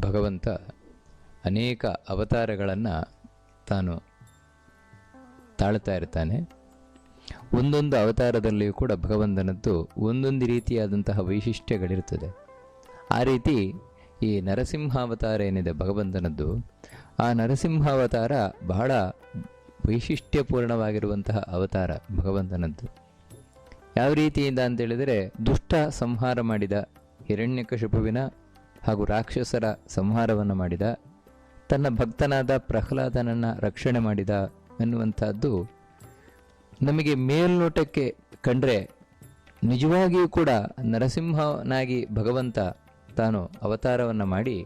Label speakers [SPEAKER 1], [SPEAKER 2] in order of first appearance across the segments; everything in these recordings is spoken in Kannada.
[SPEAKER 1] ಭಗವಂತ ಅನೇಕ ಅವತಾರಗಳನ್ನು ತಾನು ತಾಳ್ತಾ ಇರ್ತಾನೆ. ಒಂದೊಂದು ಅವತಾರದಲ್ಲಿಯೂ ಕೂಡ ಭಗವಂತನದ್ದು ಒಂದೊಂದು ರೀತಿಯಾದಂತಹ ವೈಶಿಷ್ಟ್ಯಗಳಿರ್ತದೆ. ಆ ರೀತಿ ಈ ನರಸಿಂಹಾವತಾರ ಏನಿದೆ ಭಗವಂತನದ್ದು, ಆ ನರಸಿಂಹಾವತಾರ ಬಹಳ ವೈಶಿಷ್ಟ್ಯಪೂರ್ಣವಾಗಿರುವಂತಹ ಅವತಾರ ಭಗವಂತನದ್ದು. ಯಾವ ರೀತಿಯಿಂದ ಅಂತೇಳಿದರೆ ದುಷ್ಟ ಸಂಹಾರ ಮಾಡಿದ ಹಿರಣ್ಯಕಶಿಪುವಿನ ಹಾಗೂ ರಾಕ್ಷಸರ ಸಂಹಾರವನ್ನು ಮಾಡಿದ, ತನ್ನ ಭಕ್ತನಾದ ಪ್ರಹ್ಲಾದನನ್ನು ರಕ್ಷಣೆ ಮಾಡಿದ ಎನ್ನುವಂಥದ್ದು ನಮಗೆ ಮೇಲ್ನೋಟಕ್ಕೆ ಕಂಡ್ರೆ ನಿಜವಾಗಿಯೂ ಕೂಡ ನರಸಿಂಹನಾಗಿ ಭಗವಂತ ತಾನು ಅವತಾರವನ್ನು ಮಾಡಿ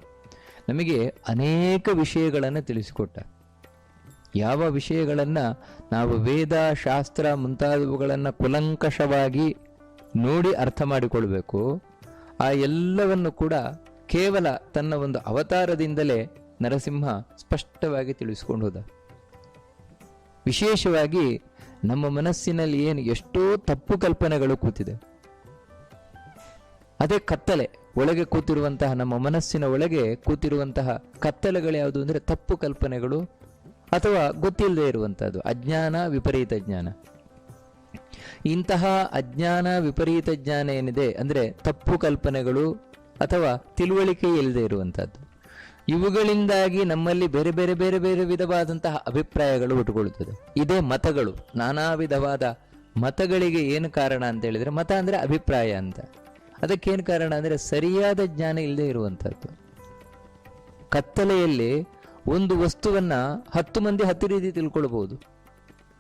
[SPEAKER 1] ನಮಗೆ ಅನೇಕ ವಿಷಯಗಳನ್ನು ತಿಳಿಸಿಕೊಟ್ಟ. ಯಾವ ವಿಷಯಗಳನ್ನು ನಾವು ವೇದ, ಶಾಸ್ತ್ರ ಮುಂತಾದವುಗಳನ್ನು ಕುಲಂಕಷವಾಗಿ ನೋಡಿ ಅರ್ಥ ಮಾಡಿಕೊಳ್ಬೇಕು, ಆ ಎಲ್ಲವನ್ನು ಕೂಡ ಕೇವಲ ತನ್ನ ಒಂದು ಅವತಾರದಿಂದಲೇ ನರಸಿಂಹ ಸ್ಪಷ್ಟವಾಗಿ ತಿಳಿಸಿಕೊಂಡು ಹೋದ. ವಿಶೇಷವಾಗಿ ನಮ್ಮ ಮನಸ್ಸಿನಲ್ಲಿ ಏನು ಎಷ್ಟೋ ತಪ್ಪು ಕಲ್ಪನೆಗಳು ಕೂತಿದೆ. ಅದೇ ಕತ್ತಲೆ, ಒಳಗೆ ಕೂತಿರುವಂತಹ ನಮ್ಮ ಮನಸ್ಸಿನ ಒಳಗೆ ಕೂತಿರುವಂತಹ ಕತ್ತಲೆಗಳು ಯಾವುದು ಅಂದರೆ ತಪ್ಪು ಕಲ್ಪನೆಗಳು ಅಥವಾ ಗೊತ್ತಿಲ್ಲದೆ ಇರುವಂತಹದ್ದು, ಅಜ್ಞಾನ, ವಿಪರೀತ ಜ್ಞಾನ. ಇಂತಹ ಅಜ್ಞಾನ, ವಿಪರೀತ ಜ್ಞಾನ ಏನಿದೆ ಅಂದರೆ ತಪ್ಪು ಕಲ್ಪನೆಗಳು ಅಥವಾ ತಿಳುವಳಿಕೆ ಇಲ್ಲದೆ ಇರುವಂತಹದ್ದು. ಇವುಗಳಿಂದಾಗಿ ನಮ್ಮಲ್ಲಿ ಬೇರೆ ಬೇರೆ ಬೇರೆ ಬೇರೆ ವಿಧವಾದಂತಹ ಅಭಿಪ್ರಾಯಗಳು ಹುಟ್ಟುಕೊಳ್ಳುತ್ತದೆ ಇದೇ ಮತಗಳು, ನಾನಾ ವಿಧವಾದ ಮತಗಳಿಗೆ ಏನು ಕಾರಣ ಅಂತ ಹೇಳಿದ್ರೆ ಮತ ಅಂದ್ರೆ ಅಭಿಪ್ರಾಯ ಅಂತ. ಅದಕ್ಕೇನು ಕಾರಣ ಅಂದ್ರೆ ಸರಿಯಾದ ಜ್ಞಾನ ಇಲ್ಲದೆ ಇರುವಂಥದ್ದು ಕತ್ತಲೆಯಲ್ಲಿ ಒಂದು ವಸ್ತುವನ್ನ ಹತ್ತು ಮಂದಿ ಹತ್ತು ರೀತಿ ತಿಳ್ಕೊಳ್ಬಹುದು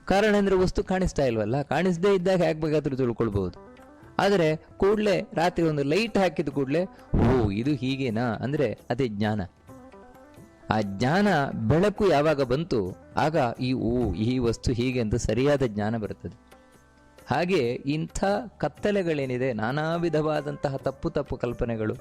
[SPEAKER 1] ಕಾರಣ ಅಂದ್ರೆ ವಸ್ತು ಕಾಣಿಸ್ತಾ ಇಲ್ವಲ್ಲ? ಕಾಣಿಸದೇ ಇದ್ದಾಗ ಹೇಗೆ ಬೇಕಾದರೂ ತಿಳ್ಕೊಳ್ಬಹುದು ಆದರೆ ಕೂಡಲೇ ರಾತ್ರಿ ಒಂದು ಲೈಟ್ ಹಾಕಿದ ಕೂಡಲೇ, ಓ, ಇದು ಹೀಗೇನಾ? ಅಂದರೆ ಅದೇ ಜ್ಞಾನ. ಆ ಜ್ಞಾನ ಬೆಳಕು ಯಾವಾಗ ಬಂತು, ಆಗ ಈ, ಓ, ಈ ವಸ್ತು ಹೀಗೆ ಅಂತ ಸರಿಯಾದ ಜ್ಞಾನ ಬರುತ್ತದೆ. ಹಾಗೆ ಇಂಥ ಕತ್ತಲೆಗಳೇನಿದೆ ನಾನಾ ವಿಧವಾದಂತಹ ತಪ್ಪು ತಪ್ಪು ಕಲ್ಪನೆಗಳು,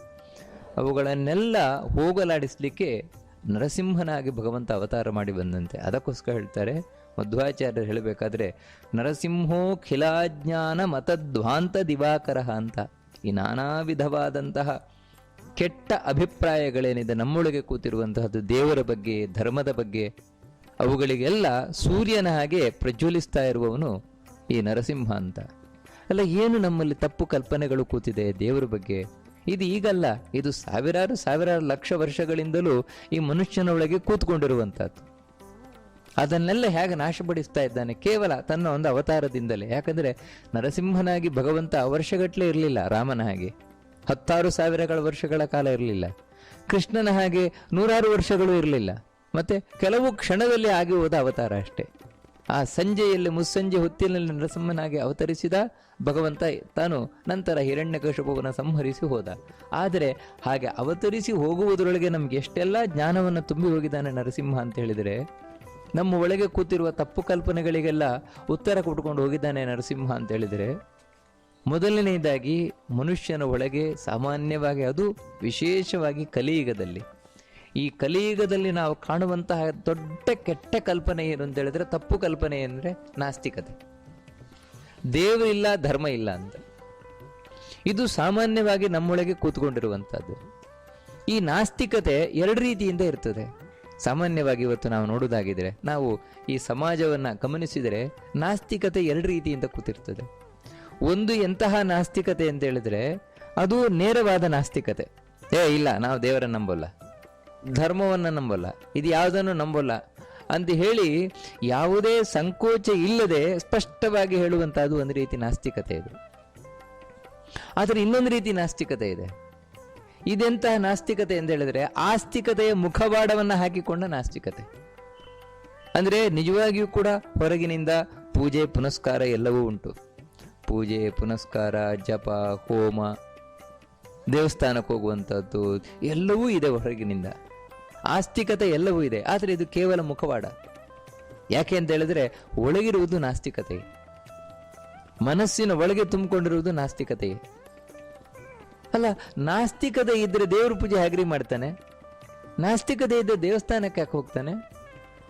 [SPEAKER 1] ಅವುಗಳನ್ನೆಲ್ಲ ಹೋಗಲಾಡಿಸಲಿಕ್ಕೆ ನರಸಿಂಹನಾಗಿ ಭಗವಂತ ಅವತಾರ ಮಾಡಿ ಬಂದಂತೆ. ಅದಕ್ಕೋಸ್ಕರ ಹೇಳ್ತಾರೆ ಮಧ್ವಾಚಾರ್ಯರು ಹೇಳಬೇಕಾದ್ರೆ, ನರಸಿಂಹೋ ಖಿಲಾಜ್ಞಾನ ಮತಧ್ವಾಂತ ದಿವಾಕರ ಅಂತ. ಈ ನಾನಾ ವಿಧವಾದಂತಹ ಕೆಟ್ಟ ಅಭಿಪ್ರಾಯಗಳೇನಿದೆ ನಮ್ಮೊಳಗೆ ಕೂತಿರುವಂತಹದ್ದು ದೇವರ ಬಗ್ಗೆ, ಧರ್ಮದ ಬಗ್ಗೆ, ಅವುಗಳಿಗೆಲ್ಲ ಸೂರ್ಯನ ಹಾಗೆ ಪ್ರಜ್ವಲಿಸ್ತಾ ಇರುವವನು ಈ ನರಸಿಂಹ ಅಂತ. ಅಲ್ಲ, ಏನು ನಮ್ಮಲ್ಲಿ ತಪ್ಪು ಕಲ್ಪನೆಗಳು ಕೂತಿದೆ ದೇವರ ಬಗ್ಗೆ? ಇದು ಈಗಲ್ಲ, ಇದು ಸಾವಿರಾರು ಸಾವಿರಾರು ಲಕ್ಷ ವರ್ಷಗಳಿಂದಲೂ ಈ ಮನುಷ್ಯನ ಒಳಗೆ ಅದನ್ನೆಲ್ಲ ಹೇಗೆ ನಾಶಪಡಿಸ್ತಾ ಇದ್ದಾನೆ? ಕೇವಲ ತನ್ನ ಒಂದು ಅವತಾರದಿಂದಲೇ. ಯಾಕಂದ್ರೆ ನರಸಿಂಹನಾಗಿ ಭಗವಂತ ವರ್ಷಗಟ್ಟಲೆ ಇರಲಿಲ್ಲ, ರಾಮನ ಹಾಗೆ. ಹತ್ತಾರು ಸಾವಿರಗಳ ವರ್ಷಗಳ ಕಾಲ ಇರಲಿಲ್ಲ. ಕೃಷ್ಣನ ಹಾಗೆ ನೂರಾರು ವರ್ಷಗಳು ಇರಲಿಲ್ಲ. ಮತ್ತೆ ಕೆಲವು ಕ್ಷಣದಲ್ಲಿ ಆಗಿ ಹೋದ ಅವತಾರ ಅಷ್ಟೇ. ಆ ಸಂಜೆಯಲ್ಲಿ, ಮುಸ್ಸಂಜೆ ಹೊತ್ತಿನಲ್ಲಿ ನರಸಿಂಹನಾಗಿ ಅವತರಿಸಿದ ಭಗವಂತ ತಾನು ನಂತರ ಹಿರಣ್ಯಕಶಪುವನ ಸಂಹರಿಸಿ ಹೋದ. ಆದರೆ ಹಾಗೆ ಅವತರಿಸಿ ಹೋಗುವುದರೊಳಗೆ ನಮ್ಗೆ ಎಷ್ಟೆಲ್ಲ ಜ್ಞಾನವನ್ನು ತುಂಬಿ ಹೋಗಿದ್ದಾನೆ ನರಸಿಂಹ ಅಂತ ಹೇಳಿದರೆ ನಮ್ಮ ಒಳಗೆ ಕೂತಿರುವ ತಪ್ಪು ಕಲ್ಪನೆಗಳಿಗೆಲ್ಲ ಉತ್ತರ ಕೊಟ್ಕೊಂಡು ಹೋಗಿದ್ದಾನೆ ನರಸಿಂಹ ಅಂತ ಹೇಳಿದರೆ, ಮೊದಲನೆಯದಾಗಿ ಮನುಷ್ಯನ ಒಳಗೆ ಸಾಮಾನ್ಯವಾಗಿ ಅದು ವಿಶೇಷವಾಗಿ ಕಲಿಯುಗದಲ್ಲಿ. ಈ ಕಲಿಯುಗದಲ್ಲಿ ನಾವು ಕಾಣುವಂತಹ ದೊಡ್ಡ ಕೆಟ್ಟ ಕಲ್ಪನೆ ಏನು ಅಂತ ಹೇಳಿದ್ರೆ, ತಪ್ಪು ಕಲ್ಪನೆ ಅಂದರೆ ನಾಸ್ತಿಕತೆ. ದೇವರಿಲ್ಲ ಧರ್ಮ ಇಲ್ಲ ಅಂತ. ಇದು ಸಾಮಾನ್ಯವಾಗಿ ನಮ್ಮೊಳಗೆ ಕೂತ್ಕೊಂಡಿರುವಂಥದ್ದು. ಈ ನಾಸ್ತಿಕತೆ ಎರಡು ರೀತಿಯಿಂದ ಇರ್ತದೆ. ಸಾಮಾನ್ಯವಾಗಿ ಇವತ್ತು ನಾವು ನೋಡೋದಾಗಿದ್ರೆ ನಾವು ಈ ಸಮಾಜವನ್ನ ಗಮನಿಸಿದರೆ ನಾಸ್ತಿಕತೆ ಎರಡು ರೀತಿಯಿಂದ ಕೂತಿರ್ತದೆ. ಒಂದು ಎಂತಹ ನಾಸ್ತಿಕತೆ ಅಂತ ಹೇಳಿದ್ರೆ ಅದು ನೇರವಾದ ನಾಸ್ತಿಕತೆ. ಏ, ಇಲ್ಲ, ನಾವು ದೇವರನ್ನ ನಂಬಲ್ಲ. ಧರ್ಮವನ್ನ ನಂಬಲ್ಲ. ಇದು ಯಾವುದನ್ನು ನಂಬಲ್ಲ ಅಂತ ಹೇಳಿ ಯಾವುದೇ ಸಂಕೋಚ ಇಲ್ಲದೆ ಸ್ಪಷ್ಟವಾಗಿ ಹೇಳುವಂತಹದ್ದು ಒಂದು ರೀತಿ ನಾಸ್ತಿಕತೆ ಇದು. ಆದರೆ ಇನ್ನೊಂದು ರೀತಿ ನಾಸ್ತಿಕತೆ ಇದೆ. ಇದೆಂತಹ ನಾಸ್ತಿಕತೆ ಅಂತ ಹೇಳಿದ್ರೆ ಆಸ್ತಿಕತೆಯ ಮುಖವಾಡವನ್ನ ಹಾಕಿಕೊಂಡ ನಾಸ್ತಿಕತೆ. ಅಂದ್ರೆ ನಿಜವಾಗಿಯೂ ಕೂಡ ಹೊರಗಿನಿಂದ ಪೂಜೆ, ಪುನಸ್ಕಾರ ಎಲ್ಲವೂ ಉಂಟು. ಪೂಜೆ, ಪುನಸ್ಕಾರ, ಜಪ, ಹೋಮ, ದೇವಸ್ಥಾನಕ್ಕೆ ಹೋಗುವಂಥದ್ದು ಎಲ್ಲವೂ ಇದೆ ಹೊರಗಿನಿಂದ. ಆಸ್ತಿಕತೆ ಎಲ್ಲವೂ ಇದೆ, ಆದರೆ ಇದು ಕೇವಲ ಮುಖವಾಡ. ಯಾಕೆ ಅಂತ ಹೇಳಿದ್ರೆ ಒಳಗಿರುವುದು ನಾಸ್ತಿಕತೆ. ಮನಸ್ಸಿನ ಒಳಗೆ ತುಂಬಿಕೊಂಡಿರುವುದು ನಾಸ್ತಿಕತೆ. ಅಲ್ಲ ನಾಸ್ತಿಕದ ಇದ್ರೆ ದೇವ್ರ ಪೂಜೆ ಹೇಗ್ರಿ ಮಾಡ್ತಾನೆ. ನಾಸ್ತಿಕದ ಇದ್ರೆ ದೇವಸ್ಥಾನಕ್ಕೆ ಯಾಕೆ ಹೋಗ್ತಾನೆ?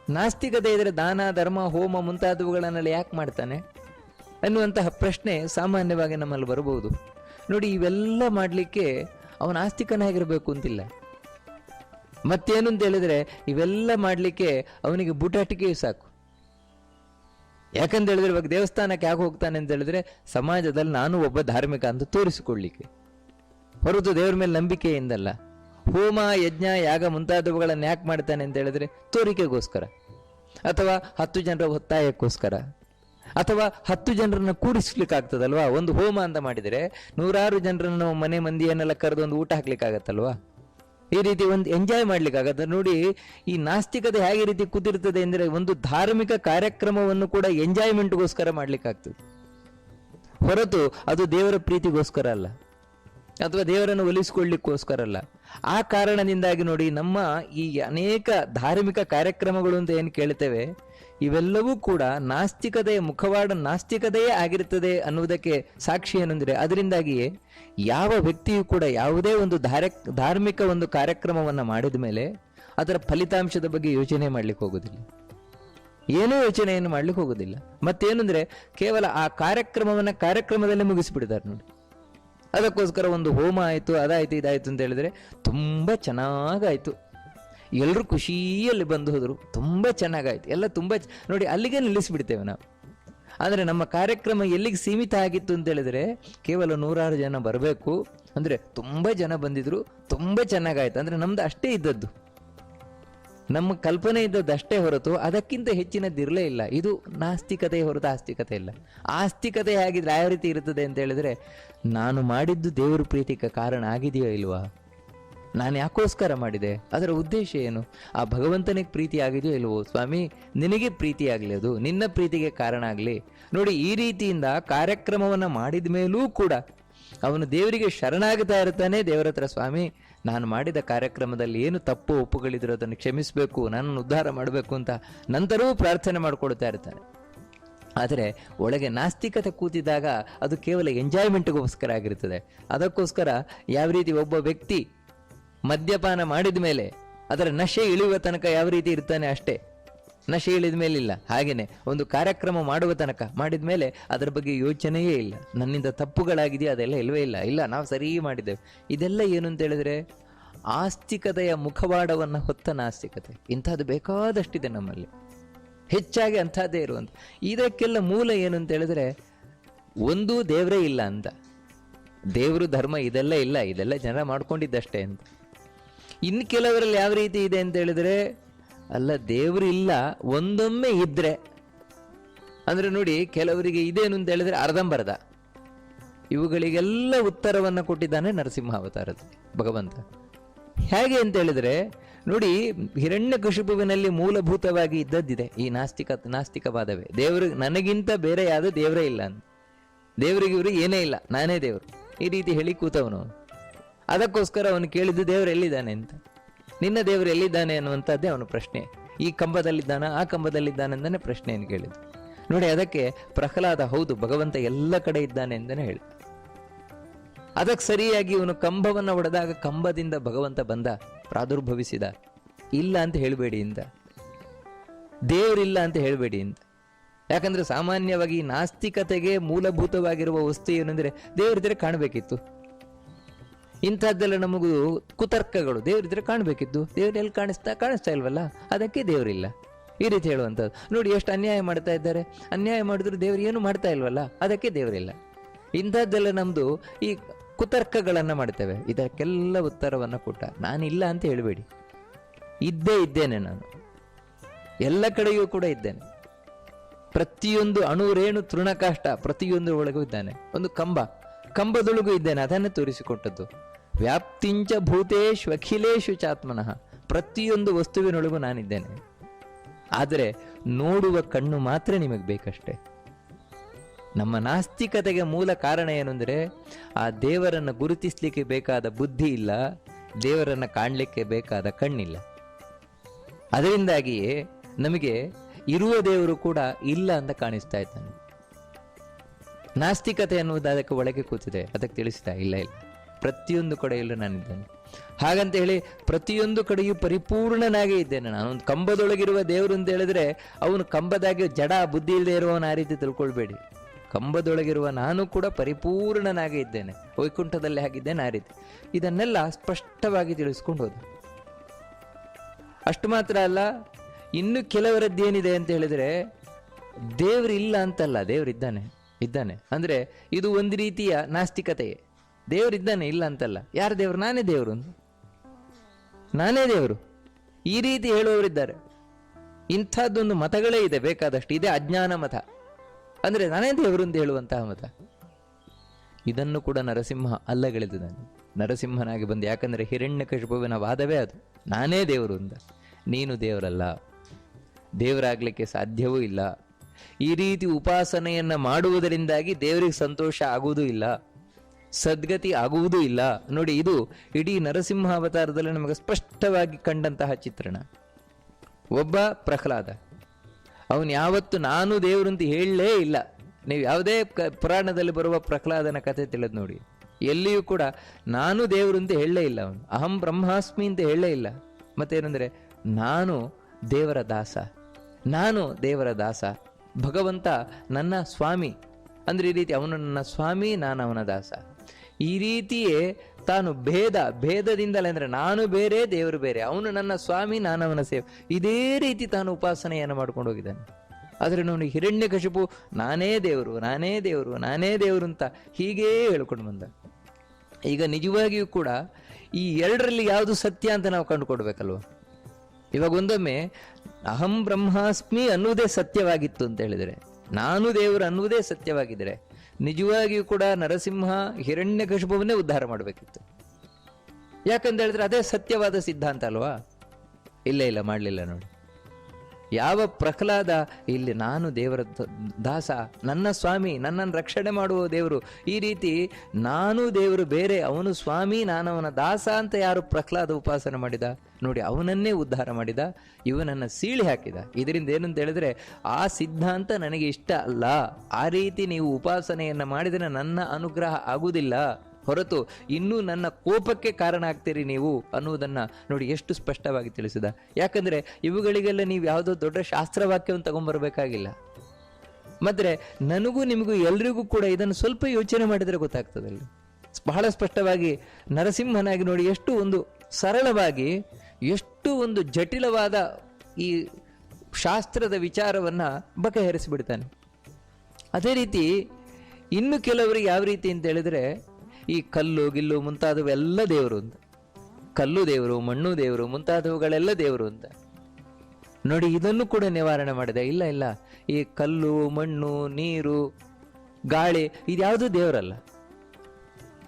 [SPEAKER 1] ನಾಸ್ತಿಕತೆ ಇದ್ರೆ ದಾನ, ಧರ್ಮ, ಹೋಮ ಮುಂತಾದವುಗಳನ್ನೆಲ್ಲ ಯಾಕೆ ಮಾಡ್ತಾನೆ? ಅನ್ನುವಂತಹ ಪ್ರಶ್ನೆ ಸಾಮಾನ್ಯವಾಗಿ ನಮ್ಮಲ್ಲಿ ಬರಬಹುದು. ನೋಡಿ, ಇವೆಲ್ಲ ಮಾಡಲಿಕ್ಕೆ ಅವನ ಆಸ್ತಿಕನಾಗಿರಬೇಕು ಅಂತಿಲ್ಲ. ಮತ್ತೇನು ಅಂತ ಹೇಳಿದ್ರೆ, ಇವೆಲ್ಲ ಮಾಡಲಿಕ್ಕೆ ಅವನಿಗೆ ಬುಟಾಟಿಕೆ ಸಾಕು. ಯಾಕಂತ ಹೇಳಿದ್ರೆ ಇವಾಗ ದೇವಸ್ಥಾನಕ್ಕೆ ಯಾಕೆ ಹೋಗ್ತಾನೆ ಅಂತ ಹೇಳಿದ್ರೆ, ಸಮಾಜದಲ್ಲಿ ನಾನು ಒಬ್ಬ ಧಾರ್ಮಿಕ ಅಂತ ತೋರಿಸಿಕೊಳ್ಳಿಕ್ಕೆ. ಹೊರತು ದೇವರ ಮೇಲೆ ನಂಬಿಕೆಯಿಂದಲ್ಲ ಹೋಮ, ಯಜ್ಞ, ಯಾಗ ಮುಂತಾದವುಗಳನ್ನು ಯಾಕೆ ಮಾಡ್ತಾನೆ ಅಂತ ಹೇಳಿದ್ರೆ ತೋರಿಕೆಗೋಸ್ಕರ. ಅಥವಾ ಹತ್ತು ಜನರ ಒತ್ತಾಯಕ್ಕೋಸ್ಕರ. ಅಥವಾ ಹತ್ತು ಜನರನ್ನು ಕೂಡಿಸ್ಲಿಕ್ಕೆ ಆಗ್ತದಲ್ವಾ ಒಂದು ಹೋಮ ಅಂತ ಮಾಡಿದರೆ ನೂರಾರು ಜನರನ್ನು ಮನೆ ಮಂದಿಯನ್ನೆಲ್ಲ ಕರೆದು ಒಂದು ಊಟ ಹಾಕ್ಲಿಕ್ಕಾಗತ್ತಲ್ವಾ? ಈ ರೀತಿ ಒಂದು ಎಂಜಾಯ್ ಮಾಡ್ಲಿಕ್ಕಾಗತ್ತೆ. ನೋಡಿ, ಈ ನಾಸ್ತಿಕತೆ ಹೇಗೆ ರೀತಿ ಕೂತಿರ್ತದೆ ಅಂದರೆ ಒಂದು ಧಾರ್ಮಿಕ ಕಾರ್ಯಕ್ರಮವನ್ನು ಕೂಡ ಎಂಜಾಯ್ಮೆಂಟ್ಗೋಸ್ಕರ ಮಾಡ್ಲಿಕ್ಕಾಗ್ತದೆ. ಹೊರತು ಅದು ದೇವರ ಪ್ರೀತಿಗೋಸ್ಕರ ಅಲ್ಲ. ಅಥವಾ ದೇವರನ್ನು ಒಲಿಸಿಕೊಳ್ಳಿಕ್ಕೋಸ್ಕರ ಅಲ್ಲ ಆ ಕಾರಣದಿಂದಾಗಿ ನೋಡಿ ನಮ್ಮ ಈ ಅನೇಕ ಧಾರ್ಮಿಕ ಕಾರ್ಯಕ್ರಮಗಳು ಅಂತ ಏನು ಕೇಳ್ತೇವೆ, ಇವೆಲ್ಲವೂ ಕೂಡ ನಾಸ್ತಿಕತೆಯ ಮುಖವಾಡ ನಾಸ್ತಿಕತೆಯೇ ಆಗಿರುತ್ತದೆ ಅನ್ನುವುದಕ್ಕೆ ಸಾಕ್ಷಿ ಏನಂದ್ರೆ ಅದರಿಂದಾಗಿಯೇ ಯಾವ ವ್ಯಕ್ತಿಯು ಕೂಡ ಯಾವುದೇ ಒಂದು ಧಾರ, ಧಾರ್ಮಿಕ ಒಂದು ಕಾರ್ಯಕ್ರಮವನ್ನು ಮಾಡಿದ ಮೇಲೆ ಅದರ ಫಲಿತಾಂಶದ ಬಗ್ಗೆ ಯೋಚನೆ ಮಾಡ್ಲಿಕ್ಕೆ ಹೋಗೋದಿಲ್ಲ. ಏನೂ ಯೋಚನೆಯನ್ನು ಮಾಡ್ಲಿಕ್ಕೆ ಹೋಗೋದಿಲ್ಲ. ಮತ್ತೇನಂದ್ರೆ ಕೇವಲ ಆ ಕಾರ್ಯಕ್ರಮವನ್ನ ಕಾರ್ಯಕ್ರಮದಲ್ಲಿ ಮುಗಿಸಿಬಿಡ್ತಾರೆ ನೋಡಿ. ಅದಕ್ಕೋಸ್ಕರ ಒಂದು ಹೋಮ ಆಯಿತು, ಅದಾಯಿತು, ಇದಾಯಿತು ಅಂತ ಹೇಳಿದರೆ ತುಂಬ ಚೆನ್ನಾಗಾಯಿತು. ಎಲ್ಲರೂ ಖುಷಿಯಲ್ಲಿ ಬಂದು ಹೋದರು, ತುಂಬ ಚೆನ್ನಾಗಾಯಿತು. ಎಲ್ಲ ತುಂಬ ನೋಡಿ, ಅಲ್ಲಿಗೆ ನಿಲ್ಲಿಸಿಬಿಡ್ತೇವೆ ನಾವು. ಆದರೆ ನಮ್ಮ ಕಾರ್ಯಕ್ರಮ ಎಲ್ಲಿಗೆ ಸೀಮಿತ ಆಗಿತ್ತು ಅಂತ ಹೇಳಿದರೆ ಕೇವಲ ನೂರಾರು ಜನ ಬರಬೇಕು. ಅಂದರೆ ತುಂಬ ಜನ ಬಂದಿದ್ರು, ತುಂಬ ಚೆನ್ನಾಗಾಯ್ತು. ಅಂದರೆ ನಮ್ದು ಅಷ್ಟೇ ಇದ್ದದ್ದು. ನಮ್ಮ ಕಲ್ಪನೆ ಇದ್ದದಷ್ಟೇ ಹೊರತು ಅದಕ್ಕಿಂತ ಹೆಚ್ಚಿನದಿರಲೇ ಇಲ್ಲ. ಇದು ನಾಸ್ತಿಕತೆ ಹೊರತು ಆಸ್ತಿಕತೆ ಇಲ್ಲ. ಆಸ್ತಿಕತೆ ಹೇಗಿದ್ರೆ ಯಾವ ರೀತಿ ಇರುತ್ತದೆ ಅಂತ ಹೇಳಿದ್ರೆ, ನಾನು ಮಾಡಿದ್ದು ದೇವರ ಪ್ರೀತಿಗೆ ಕಾರಣ ಆಗಿದೆಯೋ ಇಲ್ವಾ? ನಾನು ಯಾಕೋಸ್ಕರ ಮಾಡಿದೆ? ಅದರ ಉದ್ದೇಶ ಏನು? ಆ ಭಗವಂತನಿಗೆ ಪ್ರೀತಿ ಆಗಿದೆಯೋ ಇಲ್ವೋ? ಸ್ವಾಮಿ, ನಿನಗೆ ಪ್ರೀತಿ ಆಗಲಿ ಅದು. ನಿನ್ನ ಪ್ರೀತಿಗೆ ಕಾರಣ ಆಗಲಿ. ನೋಡಿ, ಈ ರೀತಿಯಿಂದ ಕಾರ್ಯಕ್ರಮವನ್ನು ಮಾಡಿದ ಮೇಲೂ ಕೂಡ ಅವನು ದೇವರಿಗೆ ಶರಣಾಗ್ತಾ ಇರ್ತಾನೆ ದೇವರ ಹತ್ರ ಸ್ವಾಮಿ. ನಾನು ಮಾಡಿದ ಕಾರ್ಯಕ್ರಮದಲ್ಲಿ ಏನು ತಪ್ಪು ಒಪ್ಪುಗಳಿದ್ರು ಅದನ್ನು ಕ್ಷಮಿಸಬೇಕು, ನನ್ನನ್ನು ಉದ್ಧಾರ ಮಾಡಬೇಕು ಅಂತ ನಂತರವೂ ಪ್ರಾರ್ಥನೆ ಮಾಡಿಕೊಳ್ತಾ ಇರ್ತಾನೆ ಆದರೆ ಒಳಗೆ ನಾಸ್ತಿಕತೆ ಕೂತಿದಾಗ ಅದು ಕೇವಲ ಎಂಜಾಯ್ಮೆಂಟ್ಗೋಸ್ಕರ ಆಗಿರ್ತದೆ. ಅದಕ್ಕೋಸ್ಕರ ಯಾವ ರೀತಿ ಒಬ್ಬ ವ್ಯಕ್ತಿ ಮದ್ಯಪಾನ ಮಾಡಿದ ಮೇಲೆ ಅದರ ನಶೆ ಇಳಿಯುವ ತನಕ ಯಾವ ರೀತಿ ಇರ್ತಾನೆ ಅಷ್ಟೇ. ನಶೆ ಇಳಿದ ಮೇಲಿಲ್ಲ. ಹಾಗೇನೆ ಒಂದು ಕಾರ್ಯಕ್ರಮ ಮಾಡುವ ತನಕ ಮಾಡಿದ ಮೇಲೆ ಅದರ ಬಗ್ಗೆ ಯೋಚನೆಯೇ ಇಲ್ಲ. ನನ್ನಿಂದ ತಪ್ಪುಗಳಾಗಿದೆಯಾ ಅದೆಲ್ಲ ಇಲ್ಲವೇ ಇಲ್ಲ. ಇಲ್ಲ, ನಾವು ಸರಿ ಮಾಡಿದ್ದೇವೆ ಇದೆಲ್ಲ ಏನು ಅಂತ ಹೇಳಿದ್ರೆ ಆಸ್ತಿಕತೆಯ ಮುಖವಾಡವನ್ನು ಹೊತ್ತ ನಾಸ್ತಿಕತೆ. ಇಂಥದ್ದು ಬೇಕಾದಷ್ಟಿದೆ ನಮ್ಮಲ್ಲಿ. ಹೆಚ್ಚಾಗಿ ಅಂಥದ್ದೇ ಇರುವಂತ. ಇದಕ್ಕೆಲ್ಲ ಮೂಲ ಏನು ಅಂತ ಹೇಳಿದ್ರೆ ಒಂದೂ ದೇವರೇ ಇಲ್ಲ ಅಂತ. ದೇವರು, ಧರ್ಮ ಇದೆಲ್ಲ ಇಲ್ಲ. ಇದೆಲ್ಲ ಜನ ಮಾಡ್ಕೊಂಡಿದ್ದಷ್ಟೇ ಅಂತ. ಇನ್ನು ಕೆಲವರಲ್ಲಿ ಯಾವ ರೀತಿ ಇದೆ ಅಂತ ಹೇಳಿದ್ರೆ ಅಲ್ಲ ದೇವರು ಇಲ್ಲ ಒಂದೊಮ್ಮೆ ಇದ್ರೆ. ಅಂದ್ರೆ ನೋಡಿ, ಕೆಲವರಿಗೆ ಇದೇನು ಅಂತ ಹೇಳಿದ್ರೆ ಅರ್ಧಂಬರ್ಧ. ಇವುಗಳಿಗೆಲ್ಲ ಉತ್ತರವನ್ನು ಕೊಟ್ಟಿದ್ದಾನೆ ನರಸಿಂಹ ಅವತಾರದಲ್ಲಿ ಭಗವಂತ. ಹೇಗೆ ಅಂತ ಹೇಳಿದ್ರೆ, ನೋಡಿ ಹಿರಣ್ಯ ಕಶುಪುವಿನಲ್ಲಿ ಮೂಲಭೂತವಾಗಿ ಇದ್ದದ್ದಿದೆ. ಈ ನಾಸ್ತಿಕ, ನಾಸ್ತಿಕವಾದವೇ. ದೇವರು ನನಗಿಂತ ಬೇರೆ ಯಾವ ದೇವರೇ ಇಲ್ಲ ಅಂತ. ದೇವರಿಗೆ ಇವರು ಏನೇ ಇಲ್ಲ, ನಾನೇ ದೇವರು. ಈ ರೀತಿ ಹೇಳಿ ಕೂತವನು. ಅದಕ್ಕೋಸ್ಕರ ಅವನು ಕೇಳಿದ್ದು ದೇವರು ಎಲ್ಲಿದ್ದಾನೆ ಅಂತ. ನಿನ್ನ ದೇವರು ಎಲ್ಲಿದ್ದಾನೆ ಅನ್ನುವಂಥದ್ದೇ ಅವನ ಪ್ರಶ್ನೆ. ಈ ಕಂಬದಲ್ಲಿದ್ದಾನ? ಆ ಕಂಬದಲ್ಲಿದ್ದಾನೆ ಪ್ರಶ್ನೆ ಪ್ರಶ್ನೆಯನ್ನು ಕೇಳಿದ್ದು ನೋಡಿ, ಅದಕ್ಕೆ ಪ್ರಹ್ಲಾದ, ಹೌದು, ಭಗವಂತ ಎಲ್ಲ ಕಡೆ ಇದ್ದಾನೆ ಅಂತಾನೆ ಹೇಳಿ. ಅದಕ್ಕೆ ಸರಿಯಾಗಿ ಇವನು ಕಂಬವನ್ನು ಒಡೆದಾಗ ಕಂಬದಿಂದ ಭಗವಂತ ಬಂದ, ಪ್ರಾದುರ್ಭವಿಸಿದ. ಇಲ್ಲ ಅಂತ ಹೇಳಬೇಡಿ ಇಂದ. ದೇವರಿಲ್ಲ ಅಂತ ಹೇಳಬೇಡಿ ಇಂದ. ಯಾಕಂದ್ರೆ ಸಾಮಾನ್ಯವಾಗಿ ನಾಸ್ತಿಕತೆಗೆ ಮೂಲಭೂತವಾಗಿರುವ ವಸ್ತು ಏನಂದ್ರೆ ದೇವರಿದ್ರೆ ಕಾಣಬೇಕಿತ್ತು. ಇಂಥದ್ದೆಲ್ಲ ನಮಗೂ ಕುತರ್ಕಗಳು. ದೇವರಿದ್ರೆ ಕಾಣಬೇಕಿತ್ತು. ದೇವ್ರು ಎಲ್ಲಿ ಕಾಣಿಸ್ತಾ ಕಾಣಿಸ್ತಾ ಇಲ್ವಲ್ಲ? ಅದಕ್ಕೆ ದೇವರಿಲ್ಲ. ಈ ರೀತಿ ಹೇಳುವಂಥದ್ದು. ನೋಡಿ, ಎಷ್ಟು ಅನ್ಯಾಯ ಮಾಡ್ತಾ ಇದ್ದಾರೆ. ಅನ್ಯಾಯ ಮಾಡಿದ್ರು ದೇವರು ಏನು ಮಾಡ್ತಾ ಇಲ್ವಲ್ಲ? ಅದಕ್ಕೆ ದೇವರಿಲ್ಲ. ಇಂಥದ್ದೆಲ್ಲ ನಮ್ದು ಈ ಕುತರ್ಕಗಳನ್ನು ಮಾಡ್ತೇವೆ. ಇದಕ್ಕೆಲ್ಲ ಉತ್ತರವನ್ನು ಕೊಟ್ಟ. ನಾನಿಲ್ಲ ಅಂತ ಹೇಳಬೇಡಿ. ಇದ್ದೇ ಇದ್ದೇನೆ ನಾನು. ಎಲ್ಲ ಕಡೆಯೂ ಕೂಡ ಇದ್ದೇನೆ. ಪ್ರತಿಯೊಂದು ಅಣುರೇಣು ತೃಣಕಾಷ್ಟ ಪ್ರತಿಯೊಂದು ಒಳಗೂ ಇದ್ದಾನೆ. ಒಂದು ಕಂಬ. ಕಂಬದೊಳಗೂ ಇದ್ದೇನೆ. ಅದನ್ನೇ ತೋರಿಸಿಕೊಟ್ಟದ್ದು. ವ್ಯಾಪ್ತಿಂಚ ಭೂತೇಶು ಅಖಿಲೇಶು ಚಾತ್ಮನಃ. ಪ್ರತಿಯೊಂದು ವಸ್ತುವಿನೊಳಗೂ ನಾನಿದ್ದೇನೆ. ಆದರೆ ನೋಡುವ ಕಣ್ಣು ಮಾತ್ರ ನಿಮಗೆ ಬೇಕಷ್ಟೇ. ನಮ್ಮ ನಾಸ್ತಿಕತೆಗೆ ಮೂಲ ಕಾರಣ ಏನಂದರೆ, ಆ ದೇವರನ್ನು ಗುರುತಿಸ್ಲಿಕ್ಕೆ ಬೇಕಾದ ಬುದ್ಧಿ ಇಲ್ಲ, ದೇವರನ್ನು ಕಾಣಲಿಕ್ಕೆ ಬೇಕಾದ ಕಣ್ಣಿಲ್ಲ. ಅದರಿಂದಾಗಿಯೇ ನಮಗೆ ಇರುವ ದೇವರು ಕೂಡ ಇಲ್ಲ ಅಂತ ಕಾಣಿಸ್ತಾ ಇದ್ದಾನೆ. ನಾಸ್ತಿಕತೆ ಅನ್ನುವುದು ಅದಕ್ಕೆ ಒಳಗೆ ಕೂತಿದೆ, ಅದಕ್ಕೆ ತಿಳಿಸಿದ ಇಲ್ಲ ಇಲ್ಲ. ಪ್ರತಿಯೊಂದು ಕಡೆಯಲ್ಲೂ ನಾನಿದ್ದೇನೆ. ಹಾಗಂತ ಹೇಳಿ ಪ್ರತಿಯೊಂದು ಕಡೆಯೂ ಪರಿಪೂರ್ಣನಾಗೇ ಇದ್ದೇನೆ ನಾನು. ಒಂದು ಕಂಬದೊಳಗಿರುವ ದೇವರು ಅಂತ ಹೇಳಿದ್ರೆ ಅವನು ಕಂಬದಾಗೆ ಜಡ ಬುದ್ಧಿ ಇಲ್ಲದೆ ಇರುವವನ ಆ ರೀತಿ ತಿಳ್ಕೊಳ್ಬೇಡಿ. ಕಂಬದೊಳಗಿರುವ ನಾನು ಕೂಡ ಪರಿಪೂರ್ಣನಾಗೇ ಇದ್ದೇನೆ. ವೈಕುಂಠದಲ್ಲಿ ಹಾಗಿದ್ದೇನೆ ಆ ರೀತಿ. ಇದನ್ನೆಲ್ಲ ಸ್ಪಷ್ಟವಾಗಿ ತಿಳಿಸ್ಕೊಂಡು ಹೋದ. ಅಷ್ಟು ಮಾತ್ರ ಅಲ್ಲ, ಇನ್ನು ಕೆಲವರದ್ದು ಏನಿದೆ ಅಂತ ಹೇಳಿದ್ರೆ ದೇವ್ರಿಲ್ಲ ಅಂತಲ್ಲ, ದೇವ್ರಿದ್ದಾನೆ, ಇದ್ದಾನೆ. ಅಂದ್ರೆ ಇದು ಒಂದು ರೀತಿಯ ನಾಸ್ತಿಕತೆಯೇ. ದೇವರಿದ್ದಾನೆ, ಇಲ್ಲ ಅಂತಲ್ಲ. ಯಾರು ದೇವರು? ನಾನೇ ದೇವರು ನಾನೇ ದೇವರು. ಈ ರೀತಿ ಹೇಳುವವರಿದ್ದಾರೆ. ಇಂಥದ್ದೊಂದು ಮತಗಳೇ ಇದೆ, ಬೇಕಾದಷ್ಟು. ಇದೆ ಅಜ್ಞಾನ ಮತ. ಅಂದರೆ ನಾನೇ ದೇವರು ಅಂತ ಹೇಳುವಂತಹ ಮತ. ಇದನ್ನು ಕೂಡ ನರಸಿಂಹ ಅಲ್ಲಗಳೆದಿದ್ದಾನೆ. ನರಸಿಂಹನಾಗಿ ಬಂದು ಯಾಕಂದರೆ ಹಿರಣ್ಯ ಕಶುಪುವಿನ ವಾದವೇ ಅದು. ನಾನೇ ದೇವರು ಅಂತ. ನೀನು ದೇವರಲ್ಲ. ದೇವರಾಗಲಿಕ್ಕೆ ಸಾಧ್ಯವೂ ಇಲ್ಲ. ಈ ರೀತಿ ಉಪಾಸನೆಯನ್ನು ಮಾಡುವುದರಿಂದಾಗಿ ದೇವರಿಗೆ ಸಂತೋಷ ಆಗುವುದೂ ಇಲ್ಲ. ಸದ್ಗತಿ ಆಗುವುದೂ ಇಲ್ಲ. ನೋಡಿ, ಇದು ಇಡೀ ನರಸಿಂಹ ಅವತಾರದಲ್ಲಿ ನಮಗೆ ಸ್ಪಷ್ಟವಾಗಿ ಕಂಡಂತಹ ಚಿತ್ರಣ. ಒಬ್ಬ ಪ್ರಹ್ಲಾದ. ಅವನು ಯಾವತ್ತು ನಾನು ದೇವರು ಹೇಳಲೇ ಇಲ್ಲ. ನೀವು ಯಾವುದೇ ಪುರಾಣದಲ್ಲಿ ಬರುವ ಪ್ರಹ್ಲಾದನ ಕಥೆ ತಿಳಿದು ನೋಡಿ. ಎಲ್ಲಿಯೂ ಕೂಡ ನಾನು ದೇವರು ಹೇಳಲೇ ಇಲ್ಲ ಅವನು. ಅಹಂ ಬ್ರಹ್ಮಾಸ್ಮಿ ಅಂತ ಹೇಳಲೇ ಇಲ್ಲ. ಮತ್ತೇನೆಂದರೆ, ನಾನು ದೇವರ ದಾಸ. ನಾನು ದೇವರ ದಾಸ. ಭಗವಂತ ನನ್ನ ಸ್ವಾಮಿ. ಅಂದ್ರೆ ಈ ರೀತಿ ಅವನು ನನ್ನ ಸ್ವಾಮಿ, ನಾನು ಅವನ ದಾಸ. ಈ ರೀತಿಯೇ ತಾನು ಭೇದ, ಭೇದದಿಂದಲೇ ಅಂದರೆ ನಾನು ಬೇರೆ, ದೇವರು ಬೇರೆ, ಅವನು ನನ್ನ ಸ್ವಾಮಿ ನಾನು ಅವನ ಸೇವೆ. ಇದೇ ರೀತಿ ತಾನು ಉಪಾಸನೆಯನ್ನು ಮಾಡ್ಕೊಂಡು ಹೋಗಿದ್ದಾನೆ. ಆದರೆ ನಾನು ಹಿರಣ್ಯ ಕಶಿಪು, ನಾನೇ ದೇವರು ನಾನೇ ದೇವರು ನಾನೇ ದೇವರು ಅಂತ ಹೀಗೇ ಹೇಳ್ಕೊಂಡು ಬಂದ. ಈಗ ನಿಜವಾಗಿಯೂ ಕೂಡ ಈ ಎರಡರಲ್ಲಿ ಯಾವುದು ಸತ್ಯ ಅಂತ ನಾವು ಕಂಡುಕೊಡ್ಬೇಕಲ್ವ? ಇವಾಗ ಒಂದೊಮ್ಮೆ, ಅಹಂ ಬ್ರಹ್ಮಾಸ್ಮಿ ಅನ್ನುವುದೇ ಸತ್ಯವಾಗಿತ್ತು ಅಂತ ಹೇಳಿದರೆ, ನಾನು ದೇವರು ಅನ್ನುವುದೇ ಸತ್ಯವಾಗಿದ್ದರೆ ನಿಜವಾಗಿಯೂ ಕೂಡ ನರಸಿಂಹ ಹಿರಣ್ಯಕಶಿಪವನ್ನೇ ಉದ್ಧಾರ ಮಾಡಬೇಕಿತ್ತು. ಯಾಕಂತ ಹೇಳಿದ್ರೆ ಅದೇ ಸತ್ಯವಾದ ಸಿದ್ಧಾಂತ ಅಲ್ವಾ? ಇಲ್ಲ ಇಲ್ಲ, ಮಾಡಲಿಲ್ಲ ನೋಡಿ. ಯಾವ ಪ್ರಹ್ಲಾದ, ಇಲ್ಲಿ ನಾನು ದೇವರ ದಾಸ, ನನ್ನ ಸ್ವಾಮಿ, ನನ್ನನ್ನು ರಕ್ಷಣೆ ಮಾಡುವ ದೇವರು. ಈ ರೀತಿ ನಾನು ದೇವರು ಬೇರೆ, ಅವನು ಸ್ವಾಮಿ ನಾನು ಅವನ ದಾಸ ಅಂತ ಯಾರು ಪ್ರಹ್ಲಾದ ಉಪಾಸನೆ ಮಾಡಿದ? ನೋಡಿ, ಅವನನ್ನೇ ಉದ್ಧಾರ ಮಾಡಿದ, ಇವನನ್ನು ಸೀಳಿ ಹಾಕಿದ. ಇದರಿಂದ ಏನಂತ ಹೇಳಿದ್ರೆ, ಆ ಸಿದ್ಧಾಂತ ನನಗೆ ಇಷ್ಟ ಅಲ್ಲ. ಆ ರೀತಿ ನೀವು ಉಪಾಸನೆಯನ್ನು ಮಾಡಿದರೆ ನನ್ನ ಅನುಗ್ರಹ ಆಗುವುದಿಲ್ಲ. ಹೊರತು ಇನ್ನೂ ನನ್ನ ಕೋಪಕ್ಕೆ ಕಾರಣ ಆಗ್ತೀರಿ ನೀವು ಅನ್ನುವುದನ್ನು ನೋಡಿ ಎಷ್ಟು ಸ್ಪಷ್ಟವಾಗಿ ತಿಳಿಸಿದ. ಯಾಕಂದರೆ ಇವುಗಳಿಗೆಲ್ಲ ನೀವು ಯಾವುದೋ ದೊಡ್ಡ ಶಾಸ್ತ್ರವಾಕ್ಯವನ್ನು ತಗೊಂಡ್ಬರ್ಬೇಕಾಗಿಲ್ಲ. ಮತ್ತೆ ನನಗೂ ನಿಮಗೂ ಎಲ್ರಿಗೂ ಕೂಡ ಇದನ್ನು ಸ್ವಲ್ಪ ಯೋಚನೆ ಮಾಡಿದರೆ ಗೊತ್ತಾಗ್ತದೆ ಬಹಳ ಸ್ಪಷ್ಟವಾಗಿ ನರಸಿಂಹನಾಗಿ ನೋಡಿ ಎಷ್ಟು ಒಂದು ಸರಳವಾಗಿ ಎಷ್ಟು ಒಂದು ಜಟಿಲವಾದ ಈ ಶಾಸ್ತ್ರದ ವಿಚಾರವನ್ನ ಬಗೆಹರಿಸಿಬಿಡ್ತಾನೆ. ಅದೇ ರೀತಿ ಇನ್ನು ಕೆಲವರು ಯಾವ ರೀತಿ ಅಂತ ಹೇಳಿದ್ರೆ ಈ ಕಲ್ಲು, ಗಿಲ್ಲು ಮುಂತಾದವೆಲ್ಲ ದೇವರು ಅಂತ. ಕಲ್ಲು ದೇವರು, ಮಣ್ಣು ದೇವರು, ಮುಂತಾದವುಗಳೆಲ್ಲ ದೇವರು ಅಂತ. ನೋಡಿ, ಇದನ್ನು ಕೂಡ ನಿವಾರಣೆ ಮಾಡಿದೆ. ಇಲ್ಲ ಇಲ್ಲ. ಈ ಕಲ್ಲು, ಮಣ್ಣು, ನೀರು, ಗಾಳಿ ಇದ್ಯಾವುದು ದೇವರಲ್ಲ.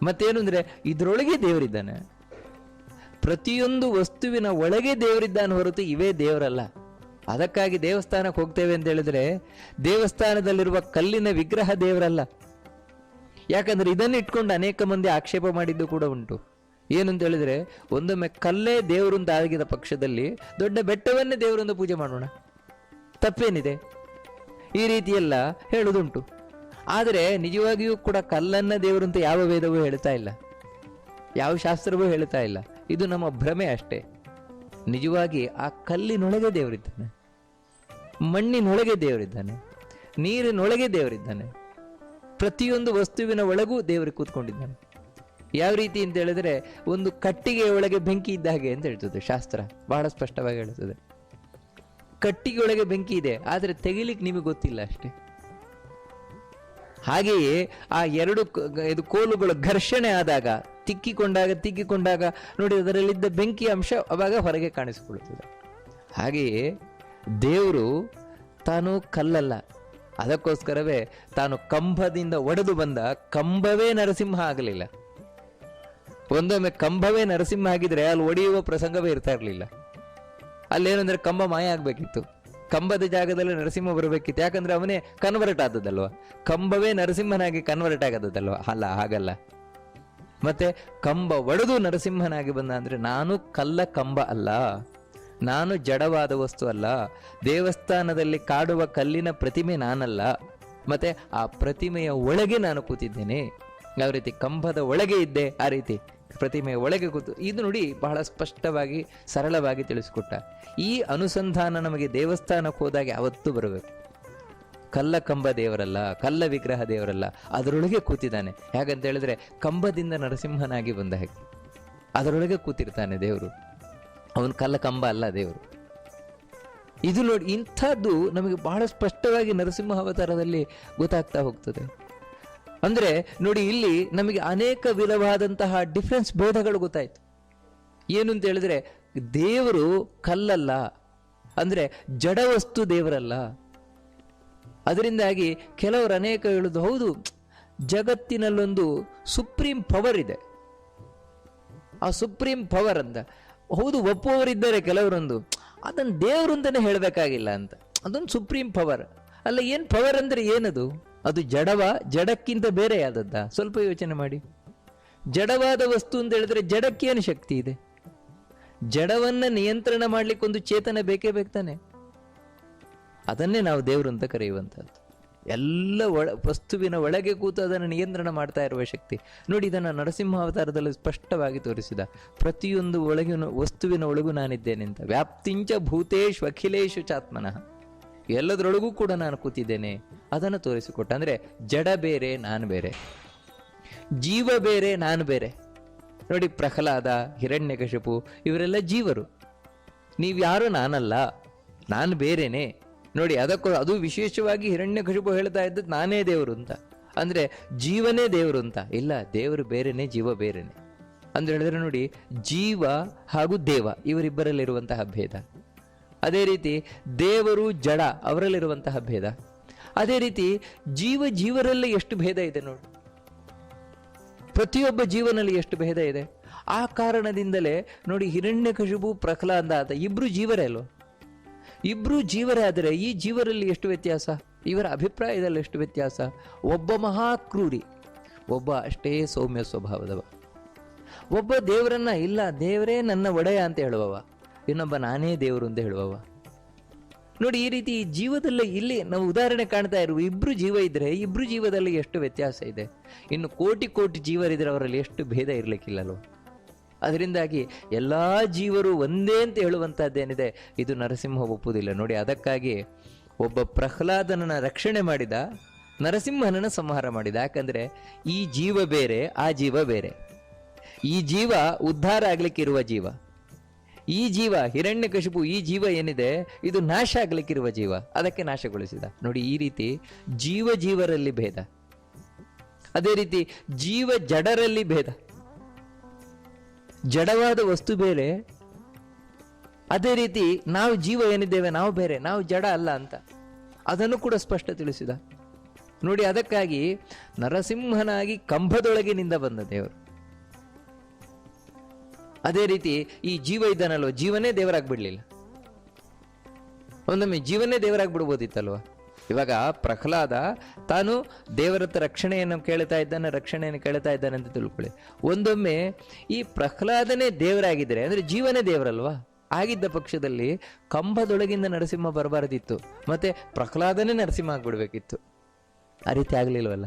[SPEAKER 1] ಮತ್ತೇನು ಅಂದ್ರೆ, ಇದರೊಳಗೆ ದೇವರಿದ್ದಾನೆ. ಪ್ರತಿಯೊಂದು ವಸ್ತುವಿನ ಒಳಗೆ ದೇವರಿದ್ದಾನೆ ಹೊರತು ಇವೇ ದೇವರಲ್ಲ. ಅದಕ್ಕಾಗಿ ದೇವಸ್ಥಾನಕ್ಕೆ ಹೋಗ್ತೇವೆ ಅಂತ ಹೇಳಿದ್ರೆ, ದೇವಸ್ಥಾನದಲ್ಲಿರುವ ಕಲ್ಲಿನ ವಿಗ್ರಹ ದೇವರಲ್ಲ. ಯಾಕಂದ್ರೆ ಇದನ್ನು ಇಟ್ಕೊಂಡು ಅನೇಕ ಮಂದಿ ಆಕ್ಷೇಪ ಮಾಡಿದ್ದು ಕೂಡ ಉಂಟು. ಏನು ಅಂತ ಹೇಳಿದ್ರೆ, ಒಂದೊಮ್ಮೆ ಕಲ್ಲೇ ದೇವರಿಂದ ಆಗಿದ ಪಕ್ಷದಲ್ಲಿ ದೊಡ್ಡ ಬೆಟ್ಟವನ್ನೇ ದೇವರಿಂದ ಪೂಜೆ ಮಾಡೋಣ. ತಪ್ಪೇನಿದೆ? ಈ ರೀತಿಯೆಲ್ಲ ಹೇಳುದುಂಟು ಆದರೆ ನಿಜವಾಗಿಯೂ ಕೂಡ ಕಲ್ಲನ್ನ ದೇವರಂತ ಯಾವ ವೇದವೂ ಹೇಳ್ತಾ ಇಲ್ಲ. ಯಾವ ಶಾಸ್ತ್ರವೂ ಹೇಳ್ತಾ ಇಲ್ಲ. ಇದು ನಮ್ಮ ಭ್ರಮೆ ಅಷ್ಟೇ. ನಿಜವಾಗಿ ಆ ಕಲ್ಲಿನೊಳಗೆ ದೇವರಿದ್ದಾನೆ. ಮಣ್ಣಿನೊಳಗೆ ದೇವರಿದ್ದಾನೆ. ನೀರಿನೊಳಗೆ ದೇವರಿದ್ದಾನೆ. ಪ್ರತಿಯೊಂದು ವಸ್ತುವಿನ ಒಳಗೂ ದೇವರು ಕೂತ್ಕೊಂಡಿದ್ದಾನೆ. ಯಾವ ರೀತಿ ಅಂತ ಹೇಳಿದ್ರೆ ಒಂದು ಕಟ್ಟಿಗೆಯ ಒಳಗೆ ಬೆಂಕಿ ಇದ್ದ ಹಾಗೆ ಅಂತ ಹೇಳ್ತದೆ ಶಾಸ್ತ್ರ. ಬಹಳ ಸ್ಪಷ್ಟವಾಗಿ ಹೇಳ್ತದೆ. ಕಟ್ಟಿಗೆ ಒಳಗೆ ಬೆಂಕಿ ಇದೆ, ಆದರೆ ತೆಗಿಲಿಕ್ಕೆ ನಿಮಗೆ ಗೊತ್ತಿಲ್ಲ ಅಷ್ಟೇ. ಹಾಗೆಯೇ ಆ ಎರಡು ಇದು ಕೋಲುಗಳು ಘರ್ಷಣೆ ಆದಾಗ, ತಿಕ್ಕಿಕೊಂಡಾಗ ತಿಕ್ಕಿಕೊಂಡಾಗ, ನೋಡಿ ಅದರಲ್ಲಿದ್ದ ಬೆಂಕಿ ಅಂಶ ಅವಾಗ ಹೊರಗೆ ಕಾಣಿಸಿಕೊಳ್ಳುತ್ತದೆ. ಹಾಗೆಯೇ ದೇವರು ತಾನು ಕಲ್ಲಲ್ಲ ಅದಕ್ಕೋಸ್ಕರವೇ ತಾನು ಕಂಬದಿಂದ ಒಡೆದು ಬಂದ ಕಂಬವೇ ನರಸಿಂಹ ಆಗಲಿಲ್ಲ. ಒಂದೊಮ್ಮೆ ಕಂಬವೇ ನರಸಿಂಹ ಆಗಿದ್ರೆ ಅಲ್ಲಿ ಒಡೆಯುವ ಪ್ರಸಂಗವೇ ಇರ್ತಾ ಇರಲಿಲ್ಲ. ಅಲ್ಲೇನಂದ್ರೆ ಕಂಬ ಮಾಯ ಆಗಬೇಕಿತ್ತು. ಕಂಬದ ಜಾಗದಲ್ಲಿ ನರಸಿಂಹ ಬರಬೇಕಿತ್ತು. ಯಾಕಂದ್ರೆ ಅವನೇ ಕನ್ವರ್ಟ್ ಆದದಲ್ವಾ ಕಂಬವೇ ನರಸಿಂಹನಾಗಿ ಕನ್ವರ್ಟ್ ಆಗದಲ್ವಾ ಅಲ್ಲ, ಹಾಗಲ್ಲ. ಮತ್ತೆ ಕಂಬ ಒಡೆದು ನರಸಿಂಹನಾಗಿ ಬಂದ ಅಂದ್ರೆ ನಾನು ಕಲ್ಲ ಕಂಬ ಅಲ್ಲ. ನಾನು ಜಡವಾದ ವಸ್ತು ಅಲ್ಲ, ದೇವಸ್ಥಾನದಲ್ಲಿ ಕಾಡುವ ಕಲ್ಲಿನ ಪ್ರತಿಮೆ ನಾನಲ್ಲ, ಮತ್ತೆ ಆ ಪ್ರತಿಮೆಯ ಒಳಗೆ ನಾನು ಕೂತಿದ್ದೇನೆ. ಯಾವ ರೀತಿ ಕಂಬದ ಒಳಗೆ ಇದ್ದೆ, ಆ ರೀತಿ ಪ್ರತಿಮೆಯ ಒಳಗೆ ಕೂತು. ಇದು ನೋಡಿ ಬಹಳ ಸ್ಪಷ್ಟವಾಗಿ, ಸರಳವಾಗಿ ತಿಳಿಸಿಕೊಟ್ಟ. ಈ ಅನುಸಂಧಾನ ನಮಗೆ ದೇವಸ್ಥಾನಕ್ಕೆ ಹೋದಾಗ ಯಾವತ್ತೂ ಬರಬೇಕು. ಕಲ್ಲ ಕಂಬ ದೇವರಲ್ಲ, ಕಲ್ಲ ವಿಗ್ರಹ ದೇವರಲ್ಲ, ಅದರೊಳಗೆ ಕೂತಿದ್ದಾನೆ. ಹೇಗಂತ ಹೇಳಿದ್ರೆ, ಕಂಬದಿಂದ ನರಸಿಂಹನಾಗಿ ಬಂದ ಹಾಗೆ. ಅದರೊಳಗೆ ಕೂತಿರ್ತಾನೆ ದೇವರು. ಅವನ ಕಲ್ಲ ಕಂಬ ಅಲ್ಲ ದೇವರು. ಇದು ನೋಡಿ ಇಂಥದ್ದು ನಮಗೆ ಬಹಳ ಸ್ಪಷ್ಟವಾಗಿ ನರಸಿಂಹ ಅವತಾರದಲ್ಲಿ ಗೊತ್ತಾಗ್ತಾ ಹೋಗ್ತದೆ. ಅಂದ್ರೆ ನೋಡಿ ಇಲ್ಲಿ ನಮಗೆ ಅನೇಕ ವಿಧವಾದಂತಹ ಡಿಫ್ರೆನ್ಸ್ ಭೇದಗಳು ಗೊತ್ತಾಯ್ತು. ಏನು ಅಂತ ಹೇಳಿದ್ರೆ, ದೇವರು ಕಲ್ಲಲ್ಲ, ಅಂದ್ರೆ ಜಡ ವಸ್ತು ದೇವರಲ್ಲ. ಅದರಿಂದಾಗಿ ಕೆಲವರು ಅನೇಕ ಹೇಳುದು, ಹೌದು, ಜಗತ್ತಿನಲ್ಲೊಂದು ಸುಪ್ರೀಂ ಪವರ್ ಇದೆ. ಆ ಸುಪ್ರೀಂ ಪವರ್ ಅಂತ ಹೌದು, ಒಪ್ಪುವವರಿದ್ದಾರೆ ಕೆಲವರೊಂದು. ಅದನ್ನು ದೇವರು ಅಂತಲೇ ಹೇಳಬೇಕಾಗಿಲ್ಲ ಅಂತ. ಅದೊಂದು ಸುಪ್ರೀಂ ಪವರ್. ಅಲ್ಲ, ಏನು ಪವರ್ ಅಂದರೆ ಏನದು? ಅದು ಜಡವ, ಜಡಕ್ಕಿಂತ ಬೇರೆ ಆದದ್ದ? ಸ್ವಲ್ಪ ಯೋಚನೆ ಮಾಡಿ. ಜಡವಾದ ವಸ್ತು ಅಂತ ಹೇಳಿದ್ರೆ ಜಡಕ್ಕೇನು ಶಕ್ತಿ ಇದೆ. ಜಡವನ್ನು ನಿಯಂತ್ರಣ ಮಾಡ್ಲಿಕ್ಕೆ ಒಂದು ಚೇತನ ಬೇಕೇ ಬೇಕು ತಾನೆ. ಅದನ್ನೇ ನಾವು ದೇವರು ಅಂತ ಕರೆಯುವಂಥದ್ದು. ಎಲ್ಲ ಒಳ ವಸ್ತುವಿನ ಒಳಗೆ ಕೂತು ಅದನ್ನು ನಿಯಂತ್ರಣ ಮಾಡ್ತಾ ಇರುವ ಶಕ್ತಿ. ನೋಡಿ, ಇದನ್ನು ನರಸಿಂಹಾವತಾರದಲ್ಲಿ ಸ್ಪಷ್ಟವಾಗಿ ತೋರಿಸಿದ. ಪ್ರತಿಯೊಂದು ಒಳಗಿನ ವಸ್ತುವಿನ ಒಳಗೂ ನಾನಿದ್ದೇನೆ ಅಂತ. ವ್ಯಾಪ್ತಿಂಚ ಭೂತೇಶ್ ಅಖಿಲೇಶು ಚಾತ್ಮನಃ. ಎಲ್ಲದರೊಳಗೂ ಕೂಡ ನಾನು ಕೂತಿದ್ದೇನೆ. ಅದನ್ನು ತೋರಿಸಿಕೊಟ್ಟ. ಅಂದರೆ, ಜಡ ಬೇರೆ, ನಾನು ಬೇರೆ. ಜೀವ ಬೇರೆ, ನಾನು ಬೇರೆ. ನೋಡಿ, ಪ್ರಹ್ಲಾದ, ಹಿರಣ್ಯಕಶಪು, ಇವರೆಲ್ಲ ಜೀವರು. ನೀವ್ಯಾರು ನಾನಲ್ಲ. ನಾನು ಬೇರೆನೆ. ನೋಡಿ, ಅದಕ್ಕೂ ಅದು ವಿಶೇಷವಾಗಿ ಹಿರಣ್ಯ ಹಿರಣ್ಯಕಶಿಪು ಹೇಳ್ತಾ ಇದ್ದದ್ದು ನಾನೇ ದೇವರು ಅಂತ. ಅಂದ್ರೆ ಜೀವನೇ ದೇವರು ಅಂತ. ಇಲ್ಲ, ದೇವರು ಬೇರೆನೆ, ಜೀವ ಬೇರೆನೆ. ಅಂದ್ರೆ ಹೇಳಿದ್ರೆ ನೋಡಿ, ಜೀವ ಹಾಗೂ ದೇವ ಇವರಿಬ್ಬರಲ್ಲಿರುವಂತಹ ಭೇದ. ಅದೇ ರೀತಿ ದೇವರು ಜಡ ಅವರಲ್ಲಿರುವಂತಹ ಭೇದ. ಅದೇ ರೀತಿ ಜೀವ ಜೀವರಲ್ಲಿ ಎಷ್ಟು ಭೇದ ಇದೆ ನೋಡಿ. ಪ್ರತಿಯೊಬ್ಬ ಜೀವನಲ್ಲಿ ಎಷ್ಟು ಭೇದ ಇದೆ. ಆ ಕಾರಣದಿಂದಲೇ ನೋಡಿ, ಹಿರಣ್ಯ ಕಶುಬು ಪ್ರಹ್ಲಾದ ಅಂತ. ಇಬ್ರು ಜೀವರೇ ಅಲ್ವ? ಇಬ್ರು ಜೀವರಾದರೆ ಈ ಜೀವರಲ್ಲಿ ಎಷ್ಟು ವ್ಯತ್ಯಾಸ? ಇವರ ಅಭಿಪ್ರಾಯದಲ್ಲಿ ಎಷ್ಟು ವ್ಯತ್ಯಾಸ? ಒಬ್ಬ ಮಹಾಕ್ರೂರಿ, ಒಬ್ಬ ಅಷ್ಟೇ ಸೌಮ್ಯ ಸ್ವಭಾವದವ. ಒಬ್ಬ ದೇವರನ್ನ ಇಲ್ಲ, ದೇವರೇ ನನ್ನ ಒಡೆಯ ಅಂತ ಹೇಳುವವ. ಇನ್ನೊಬ್ಬ ನಾನೇ ದೇವರು ಅಂತ ಹೇಳುವವ. ನೋಡಿ, ಈ ರೀತಿ ಜೀವದಲ್ಲಿ ಇಲ್ಲಿ ನಾವು ಉದಾಹರಣೆ ಕಾಣ್ತಾ ಇರುವ ಇಬ್ರು ಜೀವ ಇದ್ರೆ ಇಬ್ರು ಜೀವದಲ್ಲಿ ಎಷ್ಟು ವ್ಯತ್ಯಾಸ ಇದೆ? ಇನ್ನು ಕೋಟಿ ಕೋಟಿ ಜೀವರಿದ್ರೆ ಅವರಲ್ಲಿ ಎಷ್ಟು ಭೇದ ಇರ್ಲಿಕ್ಕಿಲ್ಲಲ್ವ? ಅದರಿಂದಾಗಿ ಎಲ್ಲಾ ಜೀವರು ಒಂದೇ ಅಂತ ಹೇಳುವಂತಹದ್ದೇನಿದೆ, ಇದು ನರಸಿಂಹ ಒಪ್ಪುವುದಿಲ್ಲ. ನೋಡಿ, ಅದಕ್ಕಾಗಿ ಒಬ್ಬ ಪ್ರಹ್ಲಾದನನ್ನ ರಕ್ಷಣೆ ಮಾಡಿದ, ನರಸಿಂಹನನ್ನ ಸಂಹಾರ ಮಾಡಿದ. ಯಾಕಂದ್ರೆ, ಈ ಜೀವ ಬೇರೆ, ಆ ಜೀವ ಬೇರೆ. ಈ ಜೀವ ಉದ್ಧಾರ ಆಗ್ಲಿಕ್ಕೆ ಇರುವ ಜೀವ. ಈ ಜೀವ ಹಿರಣ್ಯಕಶಿಪು ಈ ಜೀವ ಏನಿದೆ, ಇದು ನಾಶ ಆಗ್ಲಿಕ್ಕಿರುವ ಜೀವ. ಅದಕ್ಕೆ ನಾಶಗೊಳಿಸಿದ. ನೋಡಿ, ಈ ರೀತಿ ಜೀವ ಜೀವರಲ್ಲಿ ಭೇದ. ಅದೇ ರೀತಿ ಜೀವ ಜಡರಲ್ಲಿ ಭೇದ. ಜಡವಾದ ವಸ್ತು ಬೇರೆ, ಅದೇ ರೀತಿ ನಾವು ಜೀವ ಏನಿದ್ದೇವೆ, ನಾವು ಬೇರೆ, ನಾವು ಜಡ ಅಲ್ಲ ಅಂತ. ಅದನ್ನು ಕೂಡ ಸ್ಪಷ್ಟ ತಿಳಿಸಿದ. ನೋಡಿ, ಅದಕ್ಕಾಗಿ ನರಸಿಂಹನಾಗಿ ಕಂಬದೊಳಗಿನಿಂದ ಬಂದ ದೇವರು. ಅದೇ ರೀತಿ ಈ ಜೀವ ಇದ್ದಾನಲ್ವ, ಜೀವನೇ ದೇವರಾಗ್ಬಿಡ್ಲಿಲ್ಲ. ಒಂದೊಮ್ಮೆ ಜೀವನೇ ದೇವರಾಗ್ಬಿಡ್ಬೋದಿತ್ತಲ್ವ? ಇವಾಗ ಪ್ರಹ್ಲಾದ ತಾನು ದೇವರತ್ತ ರಕ್ಷಣೆಯನ್ನು ಕೇಳ್ತಾ ಇದ್ದಾನೆ, ರಕ್ಷಣೆಯನ್ನು ಕೇಳ್ತಾ ಇದ್ದಾನೆ ಅಂತ ತಿಳ್ಕೊಳ್ಳಿ. ಒಂದೊಮ್ಮೆ ಈ ಪ್ರಹ್ಲಾದನೇ ದೇವರಾಗಿದ್ದರೆ, ಅಂದ್ರೆ ಜೀವನೇ ದೇವರಲ್ವಾ? ಆಗಿದ್ದ ಪಕ್ಷದಲ್ಲಿ ಕಂಬದೊಳಗಿಂದ ನರಸಿಂಹ ಬರಬಾರದಿತ್ತು, ಮತ್ತೆ ಪ್ರಹ್ಲಾದನೇ ನರಸಿಂಹ ಆಗ್ಬಿಡ್ಬೇಕಿತ್ತು. ಆ ರೀತಿ ಆಗಲಿಲ್ವಲ್ಲ?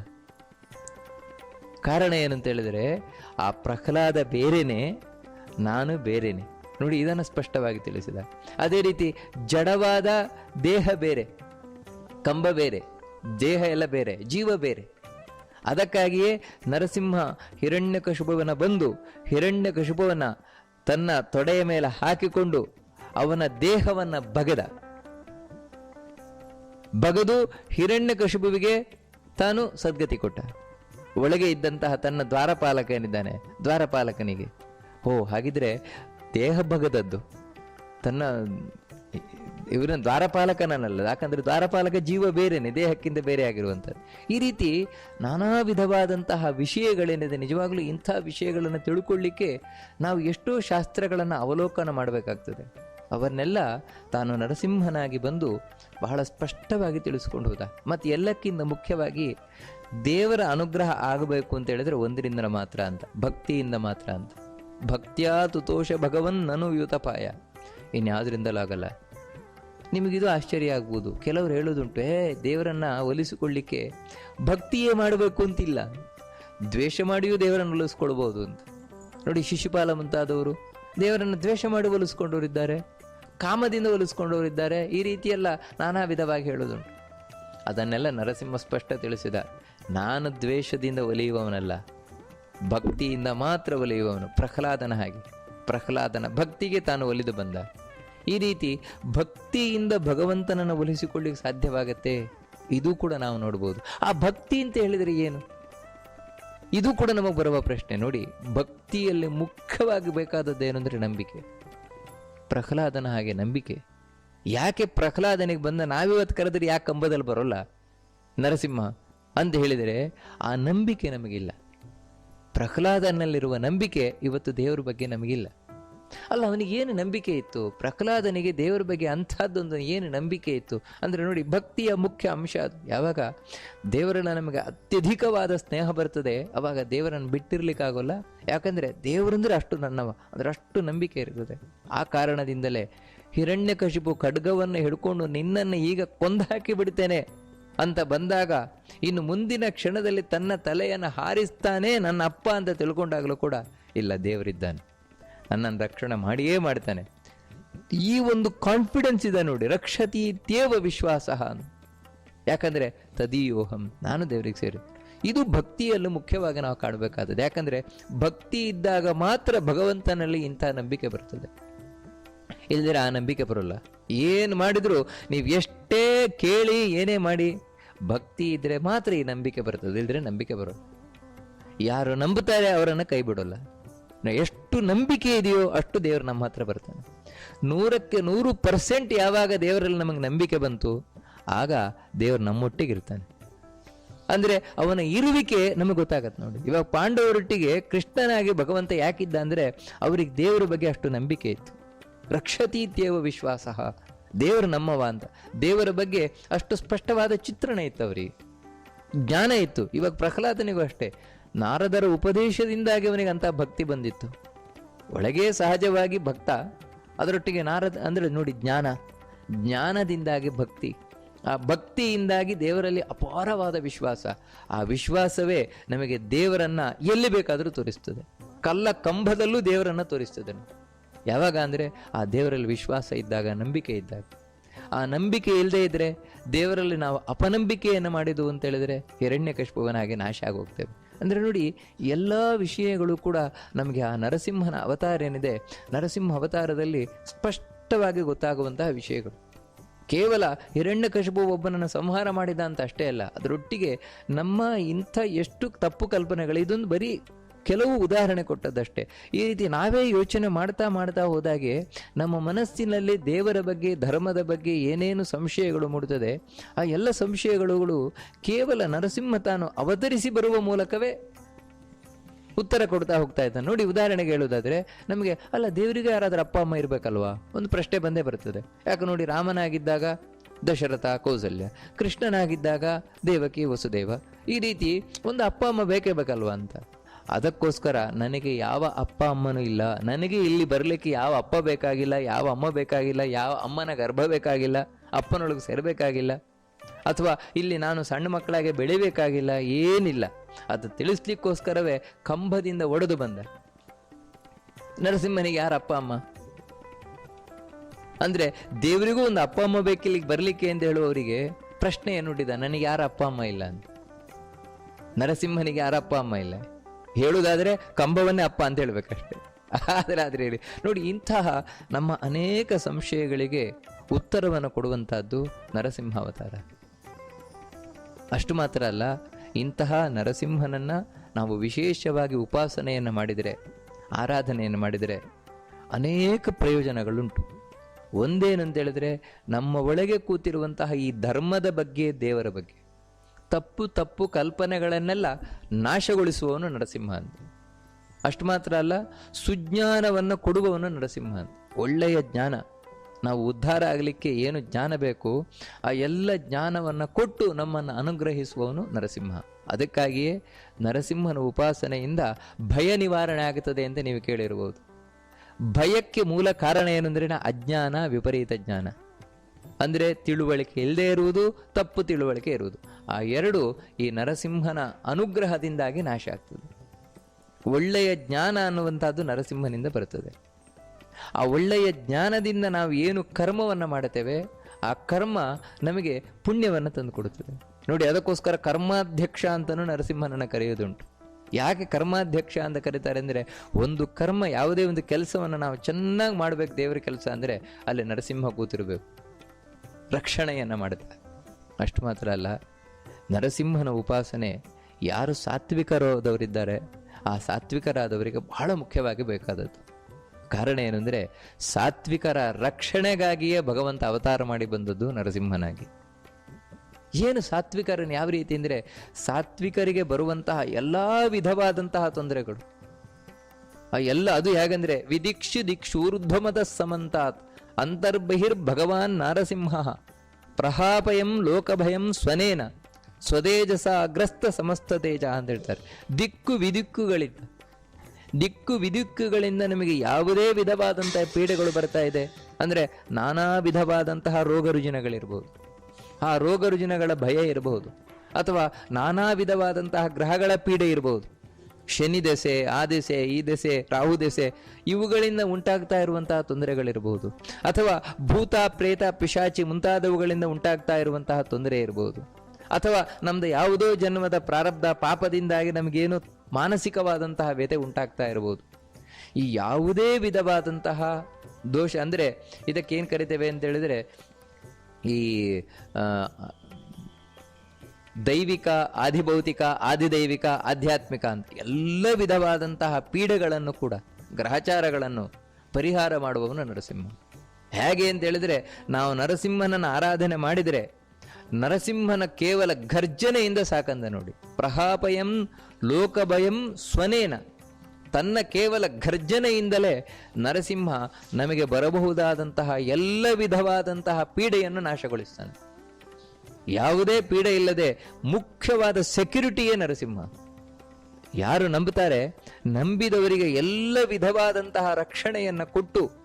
[SPEAKER 1] ಕಾರಣ ಏನಂತ ಹೇಳಿದ್ರೆ, ಆ ಪ್ರಹ್ಲಾದ ಬೇರೆನೆ, ನಾನು ಬೇರೆನೆ. ನೋಡಿ, ಇದನ್ನು ಸ್ಪಷ್ಟವಾಗಿ ತಿಳಿಸಿದ. ಅದೇ ರೀತಿ ಜಡವಾದ ದೇಹ ಬೇರೆ. ಕಂಬ ಬೇರೆ, ದೇಹ ಎಲ್ಲ ಬೇರೆ, ಜೀವ ಬೇರೆ. ಅದಕ್ಕಾಗಿಯೇ ನರಸಿಂಹ ಹಿರಣ್ಯಕಶುಭವನ ಬಂದು ಹಿರಣ್ಯಕಶುಭವನ ತನ್ನ ತೊಡೆಯ ಮೇಲೆ ಹಾಕಿಕೊಂಡು ಅವನ ದೇಹವನ್ನ ಬಗೆದ. ಬಗದು ಹಿರಣ್ಯಕಶುಭುವಿಗೆ ತಾನು ಸದ್ಗತಿ ಕೊಟ್ಟ. ಒಳಗೆ ಇದ್ದಂತಹ ತನ್ನ ದ್ವಾರಪಾಲಕ ಏನಿದ್ದಾನೆ ದ್ವಾರಪಾಲಕನಿಗೆ. ಓ, ಹಾಗಿದ್ರೆ ದೇಹ ಬಗದದ್ದು. ತನ್ನ ಇವನ ದ್ವಾರಪಾಲಕನಲ್ಲ ಯಾಕಂದ್ರೆ ದ್ವಾರಪಾಲಕ ಜೀವ ಬೇರೆನೆ, ದೇಹಕ್ಕಿಂತ ಬೇರೆ ಆಗಿರುವಂಥದ್ದು. ಈ ರೀತಿ ನಾನಾ ವಿಧವಾದಂತಹ ವಿಷಯಗಳೇನಿದೆ, ನಿಜವಾಗ್ಲೂ ಇಂಥ ವಿಷಯಗಳನ್ನು ತಿಳ್ಕೊಳ್ಳಿಕ್ಕೆ ನಾವು ಎಷ್ಟೋ ಶಾಸ್ತ್ರಗಳನ್ನು ಅವಲೋಕನ ಮಾಡಬೇಕಾಗ್ತದೆ. ಅವನ್ನೆಲ್ಲ ತಾನು ನರಸಿಂಹನಾಗಿ ಬಂದು ಬಹಳ ಸ್ಪಷ್ಟವಾಗಿ ತಿಳಿಸ್ಕೊಂಡು ಹೋದ. ಮತ್ತು ಎಲ್ಲಕ್ಕಿಂತ ಮುಖ್ಯವಾಗಿ ದೇವರ ಅನುಗ್ರಹ ಆಗಬೇಕು ಅಂತ ಹೇಳಿದ್ರೆ ಒಂದರಿಂದ ಮಾತ್ರ ಅಂತ, ಭಕ್ತಿಯಿಂದ ಮಾತ್ರ ಅಂತ. ಭಕ್ತಿಯ ತುತೋಷ ಭಗವನ್ ನನು ಯೂತಪಾಯ ಇನ್ಯಾವುದರಿಂದಲೂ ಆಗಲ್ಲ. ನಿಮಗಿದು ಆಶ್ಚರ್ಯ ಆಗ್ಬೋದು. ಕೆಲವರು ಹೇಳೋದುಂಟು, ಹೇ, ದೇವರನ್ನ ಒಲಿಸಿಕೊಳ್ಳಿಕ್ಕೆ ಭಕ್ತಿಯೇ ಮಾಡಬೇಕು ಅಂತಿಲ್ಲ. ದ್ವೇಷ ಮಾಡಿಯೂ ದೇವರನ್ನು ಒಲಿಸ್ಕೊಳ್ಬೋದು ಅಂತ. ನೋಡಿ, ಶಿಶುಪಾಲ ಮುಂತಾದವರು, ದೇವರನ್ನು ದ್ವೇಷ ಮಾಡಿ ಒಲಿಸ್ಕೊಂಡವರಿದ್ದಾರೆ, ಕಾಮದಿಂದ ಒಲಿಸ್ಕೊಂಡವರಿದ್ದಾರೆ, ಈ ರೀತಿಯೆಲ್ಲ ನಾನಾ ವಿಧವಾಗಿ ಹೇಳೋದುಂಟು. ಅದನ್ನೆಲ್ಲ ನರಸಿಂಹ ಸ್ಪಷ್ಟ ತಿಳಿಸಿದ. ನಾನು ದ್ವೇಷದಿಂದ ಒಲಿಯುವವನಲ್ಲ, ಭಕ್ತಿಯಿಂದ ಮಾತ್ರ ಒಲಿಯುವವನು. ಪ್ರಹ್ಲಾದನ ಹಾಗೆ. ಪ್ರಹ್ಲಾದನ ಭಕ್ತಿಗೆ ತಾನು ಒಲಿದು ಬಂದ. ಈ ರೀತಿ ಭಕ್ತಿಯಿಂದ ಭಗವಂತನನ್ನು ಒಲಿಸಿಕೊಳ್ಳಿಕ್ಕೆ ಸಾಧ್ಯವಾಗತ್ತೆ. ಇದು ಕೂಡ ನಾವು ನೋಡ್ಬೋದು. ಆ ಭಕ್ತಿ ಅಂತ ಹೇಳಿದರೆ ಏನು? ಇದು ಕೂಡ ನಮಗೆ ಬರುವ ಪ್ರಶ್ನೆ. ನೋಡಿ, ಭಕ್ತಿಯಲ್ಲಿ ಮುಖ್ಯವಾಗಿ ಬೇಕಾದದ್ದು ಏನು ಅಂದರೆ ನಂಬಿಕೆ. ಪ್ರಹ್ಲಾದನ ಹಾಗೆ ನಂಬಿಕೆ. ಯಾಕೆ ಪ್ರಹ್ಲಾದನಿಗೆ ಬಂದ ನಾವಿವತ್ತು ಕರೆದ್ರೆ ಯಾಕೆ ಕಂಬದಲ್ಲಿ ಬರೋಲ್ಲ? ನರಸಿಂಹ, ಅಂತ ಹೇಳಿದರೆ ಆ ನಂಬಿಕೆ ನಮಗಿಲ್ಲ. ಪ್ರಹ್ಲಾದನಲ್ಲಿರುವ ನಂಬಿಕೆ ಇವತ್ತು ದೇವರ ಬಗ್ಗೆ ನಮಗಿಲ್ಲ. ಅಲ್ಲ, ಅವನಿಗೆ ಏನು ನಂಬಿಕೆ ಇತ್ತು? ಪ್ರಹ್ಲಾದನಿಗೆ ದೇವರ ಬಗ್ಗೆ ಅಂಥದ್ದೊಂದು ಏನು ನಂಬಿಕೆ ಇತ್ತು? ಅಂದರೆ ನೋಡಿ, ಭಕ್ತಿಯ ಮುಖ್ಯ ಅಂಶ ಅದು. ಯಾವಾಗ? ದೇವರನ್ನ ನಮಗೆ ಅತ್ಯಧಿಕವಾದ ಸ್ನೇಹ ಬರ್ತದೆ, ಅವಾಗ ದೇವರನ್ನು ಬಿಟ್ಟಿರ್ಲಿಕ್ಕಾಗೋಲ್ಲ ಯಾಕಂದರೆ ದೇವರಂದ್ರೆ ಅಷ್ಟು ನನ್ನವ, ಅಂದರೆ ಅಷ್ಟು ನಂಬಿಕೆ ಇರ್ತದೆ. ಆ ಕಾರಣದಿಂದಲೇ ಹಿರಣ್ಯಕಶಿಪು ಖಡ್ಗವನ್ನು ಹಿಡ್ಕೊಂಡು ನಿನ್ನನ್ನು ಈಗ ಕೊಂದಾಕಿ ಬಿಡ್ತೇನೆ ಅಂತ ಬಂದಾಗ, ಇನ್ನು ಮುಂದಿನ ಕ್ಷಣದಲ್ಲಿ ತನ್ನ ತಲೆಯನ್ನು ಹಾರಿಸ್ತಾನೆ ನನ್ನ ಅಪ್ಪ ಅಂತ ತಿಳ್ಕೊಂಡಾಗಲೂ ಕೂಡ ಇಲ್ಲ, ದೇವರಿದ್ದಾನೆ. ನನ್ನನ್ನು ರಕ್ಷಣೆ ಮಾಡಿಯೇ ಮಾಡ್ತಾನೆ. ಈ ಒಂದು ಕಾನ್ಫಿಡೆನ್ಸ್ ಇದೆ ನೋಡಿ, ರಕ್ಷತಿ ದೇವ ವಿಶ್ವಾಸ ಯಾಕಂದರೆ ತದೀಯೋಹಂ, ನಾನು ದೇವರಿಗೆ ಸೇರಿ ಇದು ಭಕ್ತಿಯಲ್ಲೂ ಮುಖ್ಯವಾಗಿ ನಾವು ಕಾಣಬೇಕಾದದ್ದು. ಯಾಕಂದರೆ ಭಕ್ತಿ ಇದ್ದಾಗ ಮಾತ್ರ ಭಗವಂತನಲ್ಲಿ ಇಂಥ ನಂಬಿಕೆ ಬರ್ತದೆ. ಇಲ್ಲದಿರ ಆ ನಂಬಿಕೆ ಬರೋಲ್ಲ. ಏನು ಮಾಡಿದ್ರು ನೀವು ಎಷ್ಟೇ ಕೇಳಿ, ಏನೇ ಮಾಡಿ, ಭಕ್ತಿ ಇದ್ರೆ ಮಾತ್ರ ಈ ನಂಬಿಕೆ ಬರ್ತದೆ. ಇಲ್ದ್ರೆ ನಂಬಿಕೆ ಬರೋಲ್ಲ. ಯಾರು ನಂಬುತ್ತಾರೆ, ಅವರನ್ನು ಕೈ ಬಿಡೋಲ್ಲ. ಎಷ್ಟು ನಂಬಿಕೆ ಇದೆಯೋ ಅಷ್ಟು ದೇವರು ನಮ್ಮ ಹತ್ರ ಬರ್ತಾನೆ. ನೂರಕ್ಕೆ ನೂರು ಪರ್ಸೆಂಟ್ ಯಾವಾಗ ದೇವರಲ್ಲಿ ನಮಗೆ ನಂಬಿಕೆ ಬಂತು, ಆಗ ದೇವರು ನಮ್ಮೊಟ್ಟಿಗಿರ್ತಾನೆ ಅಂದ್ರೆ ಅವನ ಇರುವಿಕೆ ನಮಗೆ ಗೊತ್ತಾಗತ್ತೆ ನೋಡಿ. ಇವಾಗ ಪಾಂಡವರೊಟ್ಟಿಗೆ ಕೃಷ್ಣನಾಗಿ ಭಗವಂತ ಯಾಕಿದ್ದ ಅಂದರೆ ಅವ್ರಿಗೆ ದೇವರ ಬಗ್ಗೆ ಅಷ್ಟು ನಂಬಿಕೆ ಇತ್ತು. ರಕ್ಷತೀತ್ಯವ ವಿಶ್ವಾಸ, ದೇವರು ನಮ್ಮವ ಅಂತ. ದೇವರ ಬಗ್ಗೆ ಅಷ್ಟು ಸ್ಪಷ್ಟವಾದ ಚಿತ್ರಣ ಇತ್ತು ಅವರಿಗೆ. ಜ್ಞಾನ ಇತ್ತು. ಇವಾಗ ಪ್ರಹ್ಲಾದನಿಗೂ ಅಷ್ಟೇ. ನಾರದರ ಉಪದೇಶದಿಂದಾಗಿ ಅವನಿಗೆ ಅಂತ ಭಕ್ತಿ ಬಂದಿತ್ತು. ಒಳಗೆ ಸಹಜವಾಗಿ ಭಕ್ತ, ಅದರೊಟ್ಟಿಗೆ ನಾರದ, ಅಂದರೆ ನೋಡಿ ಜ್ಞಾನ, ಜ್ಞಾನದಿಂದಾಗಿ ಭಕ್ತಿ, ಆ ಭಕ್ತಿಯಿಂದಾಗಿ ದೇವರಲ್ಲಿ ಅಪಾರವಾದ ವಿಶ್ವಾಸ. ಆ ವಿಶ್ವಾಸವೇ ನಮಗೆ ದೇವರನ್ನ ಎಲ್ಲಿ ಬೇಕಾದರೂ ತೋರಿಸ್ತದೆ. ಕಲ್ಲ ಕಂಬದಲ್ಲೂ ದೇವರನ್ನ ತೋರಿಸ್ತದೆ. ಯಾವಾಗ ಅಂದರೆ ಆ ದೇವರಲ್ಲಿ ವಿಶ್ವಾಸ ಇದ್ದಾಗ, ನಂಬಿಕೆ ಇದ್ದಾಗ. ಆ ನಂಬಿಕೆ ಇಲ್ಲದೆ ಇದ್ದರೆ ದೇವರಲ್ಲಿ ನಾವು ಅಪನಂಬಿಕೆಯನ್ನು ಮಾಡಿದ್ದು ಅಂತ ಹೇಳಿದ್ರೆ ಹಿರಣ್ಯ ಹಾಗೆ ನಾಶ ಆಗೋಗ್ತೇವೆ. ಅಂದರೆ ನೋಡಿ, ಎಲ್ಲ ವಿಷಯಗಳು ಕೂಡ ನಮಗೆ ಆ ನರಸಿಂಹನ ಅವತಾರ ಏನಿದೆ, ನರಸಿಂಹ ಅವತಾರದಲ್ಲಿ ಸ್ಪಷ್ಟವಾಗಿ ಗೊತ್ತಾಗುವಂತಹ ವಿಷಯಗಳು. ಕೇವಲ ಹಿರಣ್ಯಕಶಿಪು ಒಬ್ಬನನ್ನು ಸಂಹಾರ ಮಾಡಿದ ಅಂತ ಅಷ್ಟೇ ಅಲ್ಲ, ಅದರೊಟ್ಟಿಗೆ ನಮ್ಮ ಇಂಥ ಎಷ್ಟು ತಪ್ಪು ಕಲ್ಪನೆಗಳು ಇದೊಂದು ಬರೀ ಕೆಲವು ಉದಾಹರಣೆ ಕೊಟ್ಟದ್ದಷ್ಟೇ. ಈ ರೀತಿ ನಾವೇ ಯೋಚನೆ ಮಾಡ್ತಾ ಮಾಡ್ತಾ ಹೋದಾಗೆ ನಮ್ಮ ಮನಸ್ಸಿನಲ್ಲಿ ದೇವರ ಬಗ್ಗೆ, ಧರ್ಮದ ಬಗ್ಗೆ ಏನೇನು ಸಂಶಯಗಳು ಮೂಡುತ್ತದೆ, ಆ ಎಲ್ಲ ಸಂಶಯಗಳು ಕೇವಲ ನರಸಿಂಹ ತಾನು ಅವತರಿಸಿ ಬರುವ ಮೂಲಕವೇ ಉತ್ತರ ಕೊಡ್ತಾ ಹೋಗ್ತಾ ಇದ್ದಾನೆ. ನೋಡಿ ಉದಾಹರಣೆಗೆ ಹೇಳುವುದಾದ್ರೆ, ನಮಗೆ ಅಲ್ಲ, ದೇವರಿಗೆ ಯಾರಾದ್ರೂ ಅಪ್ಪ, ಅಮ್ಮ ಇರಬೇಕಲ್ವಾ? ಒಂದು ಪ್ರಶ್ನೆ ಬಂದೇ ಬರ್ತದೆ. ಯಾಕೆ ನೋಡಿ, ರಾಮನಾಗಿದ್ದಾಗ ದಶರಥ, ಕೌಸಲ್ಯ, ಕೃಷ್ಣನಾಗಿದ್ದಾಗ ದೇವಕಿ, ವಸುದೇವ. ಈ ರೀತಿ ಒಂದು ಅಪ್ಪ, ಅಮ್ಮ ಬೇಕೇ ಬೇಕಲ್ವಾ ಅಂತ. ಅದಕ್ಕೋಸ್ಕರ ನನಗೆ ಯಾವ ಅಪ್ಪ ಅಮ್ಮನೂ ಇಲ್ಲ. ನನಗೆ ಇಲ್ಲಿ ಬರಲಿಕ್ಕೆ ಯಾವ ಅಪ್ಪ ಬೇಕಾಗಿಲ್ಲ, ಯಾವ ಅಮ್ಮ ಬೇಕಾಗಿಲ್ಲ, ಯಾವ ಅಮ್ಮನ ಗರ್ಭ ಬೇಕಾಗಿಲ್ಲ, ಅಪ್ಪನೊಳಗೆ ಸೇರಬೇಕಾಗಿಲ್ಲ. ಅಥವಾ ಇಲ್ಲಿ ನಾನು ಸಣ್ಣ ಮಕ್ಕಳಾಗೆ ಬೆಳಿಬೇಕಾಗಿಲ್ಲ, ಏನಿಲ್ಲ. ಅದು ತಿಳಿಸ್ಲಿಕ್ಕೋಸ್ಕರವೇ ಕಂಬದಿಂದ ಒಡೆದು ಬಂದ. ನರಸಿಂಹನಿಗೆ ಯಾರ ಅಪ್ಪ ಅಮ್ಮ? ಅಂದ್ರೆ ದೇವರಿಗೂ ಒಂದು ಅಪ್ಪ ಅಮ್ಮ ಬೇಕಿಲ್ಲಿಗೆ ಬರಲಿಕ್ಕೆ ಅಂತ ಹೇಳುವವರಿಗೆ ಪ್ರಶ್ನೆ ಏನು ಹುಟ್ಟಿದ ನನಗೆ ಯಾರ ಅಪ್ಪ ಅಮ್ಮ ಇಲ್ಲ ಅಂತ. ನರಸಿಂಹನಿಗೆ ಯಾರ ಅಪ್ಪ ಅಮ್ಮ ಇಲ್ಲ? ಹೇಳುವುದಾದ್ರೆ ಕಂಬವನ್ನೇ ಅಪ್ಪ ಅಂತ ಹೇಳ್ಬೇಕಷ್ಟೆ. ಆದರೆ ಆದ್ರೆ ಹೇಳಿ. ನೋಡಿ, ಇಂತಹ ನಮ್ಮ ಅನೇಕ ಸಂಶಯಗಳಿಗೆ ಉತ್ತರವನ್ನು ಕೊಡುವಂತಹದ್ದು ನರಸಿಂಹ ಅವತಾರ ಅಷ್ಟು ಮಾತ್ರ ಅಲ್ಲ, ಇಂತಹ ನರಸಿಂಹನನ್ನ ನಾವು ವಿಶೇಷವಾಗಿ ಉಪಾಸನೆಯನ್ನು ಮಾಡಿದರೆ, ಆರಾಧನೆಯನ್ನು ಮಾಡಿದರೆ ಅನೇಕ ಪ್ರಯೋಜನಗಳುಂಟು. ಒಂದೇನಂತ ಹೇಳಿದ್ರೆ, ನಮ್ಮ ಒಳಗೆ ಕೂತಿರುವಂತಹ ಈ ಧರ್ಮದ ಬಗ್ಗೆ, ದೇವರ ಬಗ್ಗೆ. ತಪ್ಪು ತಪ್ಪು ಕಲ್ಪನೆಗಳನ್ನೆಲ್ಲ ನಾಶಗೊಳಿಸುವವನು ನರಸಿಂಹ ಅಂತ ಅಷ್ಟು ಮಾತ್ರ ಅಲ್ಲ, ಸುಜ್ಞಾನವನ್ನು ಕೊಡುವವನು ನರಸಿಂಹ ಅಂತ ಒಳ್ಳೆಯ ಜ್ಞಾನ. ನಾವು ಉದ್ಧಾರ ಆಗಲಿಕ್ಕೆ ಏನು ಜ್ಞಾನ ಬೇಕು, ಆ ಎಲ್ಲ ಜ್ಞಾನವನ್ನು ಕೊಟ್ಟು ನಮ್ಮನ್ನು ಅನುಗ್ರಹಿಸುವವನು ನರಸಿಂಹ. ಅದಕ್ಕಾಗಿಯೇ ನರಸಿಂಹನ ಉಪಾಸನೆಯಿಂದ ಭಯ ನಿವಾರಣೆ ಆಗುತ್ತದೆ ಅಂತ ನೀವು ಕೇಳಿರಬಹುದು ಭಯಕ್ಕೆ ಮೂಲ ಕಾರಣ ಏನಂದ್ರೆ ಅಜ್ಞಾನ, ವಿಪರೀತ ಜ್ಞಾನ. ಅಂದರೆ ತಿಳುವಳಿಕೆ ಇಲ್ಲದೆ ಇರುವುದು, ತಪ್ಪು ತಿಳುವಳಿಕೆ ಇರುವುದು. ಆ ಎರಡು ಈ ನರಸಿಂಹನ ಅನುಗ್ರಹದಿಂದಾಗಿ ನಾಶ ಆಗ್ತದೆ. ಒಳ್ಳೆಯ ಜ್ಞಾನ ಅನ್ನುವಂಥದ್ದು ನರಸಿಂಹನಿಂದ ಬರುತ್ತದೆ. ಆ ಒಳ್ಳೆಯ ಜ್ಞಾನದಿಂದ ನಾವು ಏನು ಕರ್ಮವನ್ನು ಮಾಡುತ್ತೇವೆ, ಆ ಕರ್ಮ ನಮಗೆ ಪುಣ್ಯವನ್ನು ತಂದು ಕೊಡುತ್ತದೆ. ನೋಡಿ, ಅದಕ್ಕೋಸ್ಕರ ಕರ್ಮಾಧ್ಯಕ್ಷ ಅಂತಲೂ ನರಸಿಂಹನನ್ನು ಕರೆಯೋದುಂಟು ಯಾಕೆ ಕರ್ಮಾಧ್ಯಕ್ಷ ಅಂತ ಕರೀತಾರೆ ಅಂದರೆ, ಒಂದು ಕರ್ಮ ಯಾವುದೇ ಒಂದು ಕೆಲಸವನ್ನು ನಾವು ಚೆನ್ನಾಗಿ ಮಾಡಬೇಕು ದೇವರ ಕೆಲಸ ಅಂದರೆ, ಅಲ್ಲಿ ನರಸಿಂಹ ಕೂತಿರಬೇಕು. ರಕ್ಷಣೆಯನ್ನು ಮಾಡುತ್ತೆ ಅಷ್ಟು ಮಾತ್ರ ಅಲ್ಲ, ನರಸಿಂಹನ ಉಪಾಸನೆ ಯಾರು ಸಾತ್ವಿಕರಾದವರಿದ್ದಾರೆ, ಆ ಸಾತ್ವಿಕರಾದವರಿಗೆ ಬಹಳ ಮುಖ್ಯವಾಗಿ ಬೇಕಾದದ್ದು. ಕಾರಣ ಏನಂದರೆ ಸಾತ್ವಿಕರ ರಕ್ಷಣೆಗಾಗಿಯೇ ಭಗವಂತ ಅವತಾರ ಮಾಡಿ ಬಂದದ್ದು ನರಸಿಂಹನಾಗಿ. ಏನು ಸಾತ್ವಿಕರನ್ನು ಯಾವ ರೀತಿ ಅಂದರೆ, ಸಾತ್ವಿಕರಿಗೆ ಬರುವಂತಹ ಎಲ್ಲ ವಿಧವಾದಂತಹ ತೊಂದರೆಗಳು. ಆ ಎಲ್ಲ ಅದು ಹೇಗಂದ್ರೆ, ವಿದಿಕ್ಷು ದಿಕ್ಷೂರ್ಧ್ವಮದ ಸಮಂತಾತ್ ಅಂತರ್ಬಹಿರ್ ಭಗವಾನ್ ನಾರಸಿಂಹ. ಪ್ರಹಾಪಯಂ ಲೋಕಭಯಂ ಸ್ವನೇನ. ಸ್ವದೇಜಸ ಅಗ್ರಸ್ತ ಸಮಸ್ತ ತೇಜ ಅಂತ ಹೇಳ್ತಾರೆ. ದಿಕ್ಕು ವಿದಿಕ್ಕುಗಳಿಂದ. ದಿಕ್ಕು ವಿದಿಕ್ಕುಗಳಿಂದ ನಮಗೆ ಯಾವುದೇ ವಿಧವಾದಂತಹ ಪೀಡೆಗಳು ಬರ್ತಾ ಇದೆ. ಅಂದರೆ ನಾನಾ ವಿಧವಾದಂತಹ ರೋಗ ರುಜಿನಗಳಿರ್ಬೋದು ಆ ರೋಗ ರುಜಿನಗಳ ಭಯ ಇರಬಹುದು ಅಥವಾ ನಾನಾ ವಿಧವಾದಂತಹ ಗ್ರಹಗಳ ಪೀಡೆ ಇರಬಹುದು ಶನಿ ದೆಸೆ, ಆ ದೆಸೆ, ಈ ದೆಸೆ, ರಾಹು ದೆಸೆ ಇವುಗಳಿಂದ ಉಂಟಾಗ್ತಾ ಇರುವಂತಹ ತೊಂದರೆಗಳಿರಬಹುದು. ಅಥವಾ ಭೂತ, ಪ್ರೇತ, ಪಿಶಾಚಿ ಮುಂತಾದವುಗಳಿಂದ ಉಂಟಾಗ್ತಾ ಇರುವಂತಹ ತೊಂದರೆ ಇರಬಹುದು. ಅಥವಾ ನಮ್ದು ಯಾವುದೋ ಜನ್ಮದ ಪ್ರಾರಬ್ಧ ಪಾಪದಿಂದಾಗಿ ನಮಗೇನು ಮಾನಸಿಕವಾದಂತಹ ವ್ಯತೆ ಉಂಟಾಗ್ತಾ ಇರಬಹುದು. ಈ ಯಾವುದೇ ವಿಧವಾದಂತಹ ದೋಷ, ಅಂದರೆ ಇದಕ್ಕೇನು ಕರಿತೇವೆ ಅಂತ ಹೇಳಿದ್ರೆ ಈ ದೈವಿಕ ಆದಿಭೌತಿಕ ಆದಿದೈವಿಕ, ಆಧ್ಯಾತ್ಮಿಕ ಅಂತ ಎಲ್ಲ ವಿಧವಾದಂತಹ ಪೀಡೆಗಳನ್ನು ಕೂಡ, ಗ್ರಹಚಾರಗಳನ್ನು ಪರಿಹಾರ ಮಾಡುವವನು ನರಸಿಂಹ. ಹೇಗೆ ಅಂತ ಹೇಳಿದ್ರೆ, ನಾವು ನರಸಿಂಹನನ್ನು ಆರಾಧನೆ ಮಾಡಿದರೆ, ನರಸಿಂಹನ ಕೇವಲ ಘರ್ಜನೆಯಿಂದ ಸಾಕಂದ ನೋಡಿ. ಪ್ರಹಾಪಯಂ ಲೋಕಭಯಂ ಸ್ವನೇನ. ತನ್ನ ಕೇವಲ ಘರ್ಜನೆಯಿಂದಲೇ ನರಸಿಂಹ ನಮಗೆ ಬರಬಹುದಾದಂತಹ ಎಲ್ಲ ವಿಧವಾದಂತಹ ಪೀಡೆಯನ್ನು ನಾಶಗೊಳಿಸ್ತಾನೆ. ಯಾವುದೇ ಪೀಡೆ ಇಲ್ಲದೆ ಮುಖ್ಯವಾದ ಸೆಕ್ಯುರಿಟಿಯೇ ನರಸಿಂಹ. ಯಾರು ನಂಬುತ್ತಾರೆ? ನಂಬಿದವರಿಗೆ ಎಲ್ಲ ವಿಧವಾದಂತಹ ರಕ್ಷಣೆಯನ್ನು ಕೊಟ್ಟು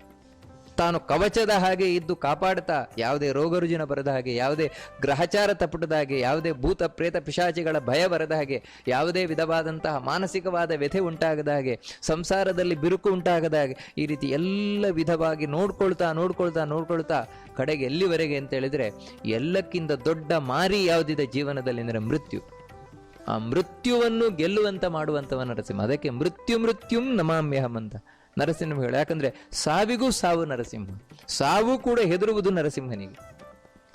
[SPEAKER 1] ತಾನು ಕವಚದ ಹಾಗೆ ಇದ್ದು ಕಾಪಾಡ್ತಾ, ಯಾವುದೇ ರೋಗ ರುಜಿನ ಬರದ ಹಾಗೆ, ಯಾವುದೇ ಗ್ರಹಚಾರ ತಪ್ಪುಟದ ಹಾಗೆ, ಯಾವುದೇ ಭೂತ ಪ್ರೇತ ಪಿಶಾಚಿಗಳ ಭಯ ಬರದ ಹಾಗೆ, ಯಾವುದೇ ವಿಧವಾದಂತಹ ಮಾನಸಿಕವಾದ ವ್ಯಥೆ ಉಂಟಾಗದ ಹಾಗೆ, ಸಂಸಾರದಲ್ಲಿ ಬಿರುಕು ಉಂಟಾಗದ ಹಾಗೆ, ಈ ರೀತಿ ಎಲ್ಲ ವಿಧವಾಗಿ ನೋಡ್ಕೊಳ್ತಾ ನೋಡ್ಕೊಳ್ತಾ ನೋಡ್ಕೊಳ್ತಾ ಕಡೆಗೆ ಎಲ್ಲಿವರೆಗೆ ಅಂತ ಹೇಳಿದ್ರೆ ಎಲ್ಲಕ್ಕಿಂತ ದೊಡ್ಡ ಮಾರಿ ಯಾವುದಿದೆ ಜೀವನದಲ್ಲಿ ಅಂದರೆ ಮೃತ್ಯು. ಆ ಮೃತ್ಯುವನ್ನು ಗೆಲ್ಲುವಂತ ಮಾಡುವಂಥವನ್ನ ನರಸಿಂಹ. ಅದಕ್ಕೆ ಮೃತ್ಯು ಮೃತ್ಯುಂ ನಮಾಮ್ಯಹಂ ಅಂತ. ನರಸಿಂಹ ಹೇಳ. ಯಾಕಂದ್ರೆ ಸಾವಿಗೂ ಸಾವು ನರಸಿಂಹ. ಸಾವು ಕೂಡ ಹೆದರುವುದು ನರಸಿಂಹನಿಗೆ.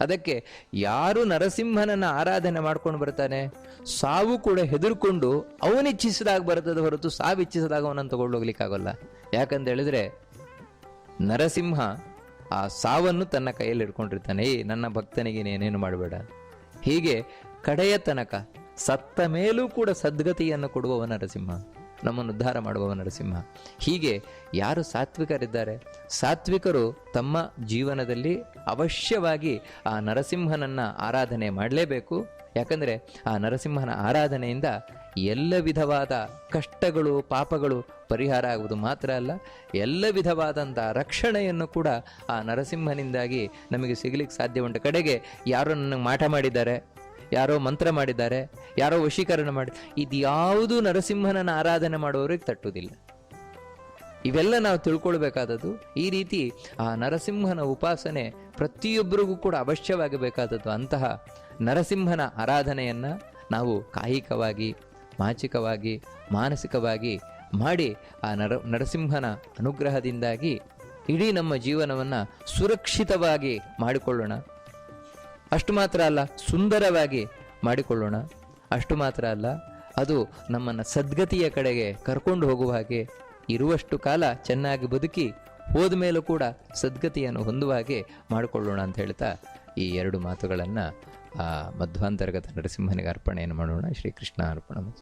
[SPEAKER 1] ಅದಕ್ಕೆ ಯಾರು ನರಸಿಂಹನನ್ನ ಆರಾಧನೆ ಮಾಡ್ಕೊಂಡು ಬರ್ತಾನೆ? ಸಾವು ಕೂಡ ಹೆದರ್ಕೊಂಡು ಅವನಿಚ್ಛಿಸಿದಾಗ ಬರ್ತದೆ ಹೊರತು ಸಾವು ಇಚ್ಛಿಸಿದಾಗ ಅವನನ್ನು ತಗೊಂಡೋಗ್ಲಿಕ್ಕಾಗಲ್ಲ ಯಾಕಂತ ಹೇಳಿದ್ರೆ ನರಸಿಂಹ ಆ ಸಾವನ್ನು ತನ್ನ ಕೈಯಲ್ಲಿ ಹಿಡ್ಕೊಂಡಿರ್ತಾನೆ ಏ ನನ್ನ ಭಕ್ತನಿಗೆ ನೀನೇನು ಮಾಡಬೇಡ. ಹೀಗೆ ಕಡೆಯ ತನಕ ಸತ್ತ ಮೇಲೂ ಕೂಡ ಸದ್ಗತಿಯನ್ನು ಕೊಡುವವ ನರಸಿಂಹ. ನಮ್ಮನ್ನು ಉದ್ಧಾರ ಮಾಡುವವ ನರಸಿಂಹ. ಹೀಗೆ ಯಾರು ಸಾತ್ವಿಕರಿದ್ದಾರೆ? ಸಾತ್ವಿಕರು ತಮ್ಮ ಜೀವನದಲ್ಲಿ ಅವಶ್ಯವಾಗಿ ಆ ನರಸಿಂಹನನ್ನ ಆರಾಧನೆ ಮಾಡಲೇಬೇಕು. ಯಾಕಂದರೆ ಆ ನರಸಿಂಹನ ಆರಾಧನೆಯಿಂದ ಎಲ್ಲ ವಿಧವಾದ ಕಷ್ಟಗಳು, ಪಾಪಗಳು ಪರಿಹಾರ ಆಗುವುದು ಮಾತ್ರ ಅಲ್ಲ, ಎಲ್ಲ ವಿಧವಾದಂಥ ರಕ್ಷಣೆಯನ್ನು ಕೂಡ ಆ ನರಸಿಂಹನಿಂದಾಗಿ ನಮಗೆ ಸಿಗಲಿಕ್ಕೆ ಸಾಧ್ಯ ಉಂಟು ಕಡೆಗೆ ಯಾರು ನನಗೆ ಮಾಟ ಮಾಡಿದ್ದಾರೆ. ಯಾರೋ ಮಂತ್ರ ಮಾಡಿದ್ದಾರೆ, ಯಾರೋ ವಶೀಕರಣ ಮಾಡಿ, ಇದ್ಯಾವುದು ನರಸಿಂಹನನ್ನ ಆರಾಧನೆ ಮಾಡುವವರಿಗೆ ತಟ್ಟುವುದಿಲ್ಲ. ಇವೆಲ್ಲ ನಾವು ತಿಳ್ಕೊಳ್ಬೇಕಾದದ್ದು, ಈ ರೀತಿ ಆ ನರಸಿಂಹನ ಉಪಾಸನೆ ಪ್ರತಿಯೊಬ್ಬರಿಗೂ ಕೂಡ ಅವಶ್ಯವಾಗಿ ಬೇಕಾದದ್ದು ಅಂತಹ ನರಸಿಂಹನ ಆರಾಧನೆಯನ್ನ ನಾವು ಕಾಯಿಕವಾಗಿ, ಮಾನಸಿಕವಾಗಿ ಮಾನಸಿಕವಾಗಿ ಮಾಡಿ ಆ ನರ, ನರಸಿಂಹನ ಅನುಗ್ರಹದಿಂದಾಗಿ ಇಡೀ ನಮ್ಮ ಜೀವನವನ್ನು ಸುರಕ್ಷಿತವಾಗಿ ಮಾಡಿಕೊಳ್ಳೋಣ. ಅಷ್ಟು ಮಾತ್ರ ಅಲ್ಲ, ಸುಂದರವಾಗಿ ಮಾಡಿಕೊಳ್ಳೋಣ. ಅಷ್ಟು ಮಾತ್ರ ಅಲ್ಲ, ಅದು ನಮ್ಮನ್ನು ಸದ್ಗತಿಯ ಕಡೆಗೆ ಕರ್ಕೊಂಡು ಹೋಗುವ ಹಾಗೆ ಇರುವಷ್ಟು ಕಾಲ ಚೆನ್ನಾಗಿ ಬದುಕಿ ಹೋದ ಮೇಲೂ ಕೂಡ ಸದ್ಗತಿಯನ್ನು ಹೊಂದುವ ಹಾಗೆ ಮಾಡಿಕೊಳ್ಳೋಣ ಅಂತ ಹೇಳ್ತಾ ಈ ಎರಡು ಮಾತುಗಳನ್ನು ಆ ಮಧ್ವಾಂತರ್ಗತ ನರಸಿಂಹನಿಗೆ ಅರ್ಪಣೆಯನ್ನು ಮಾಡೋಣ. ಶ್ರೀಕೃಷ್ಣ ಅರ್ಪಣ.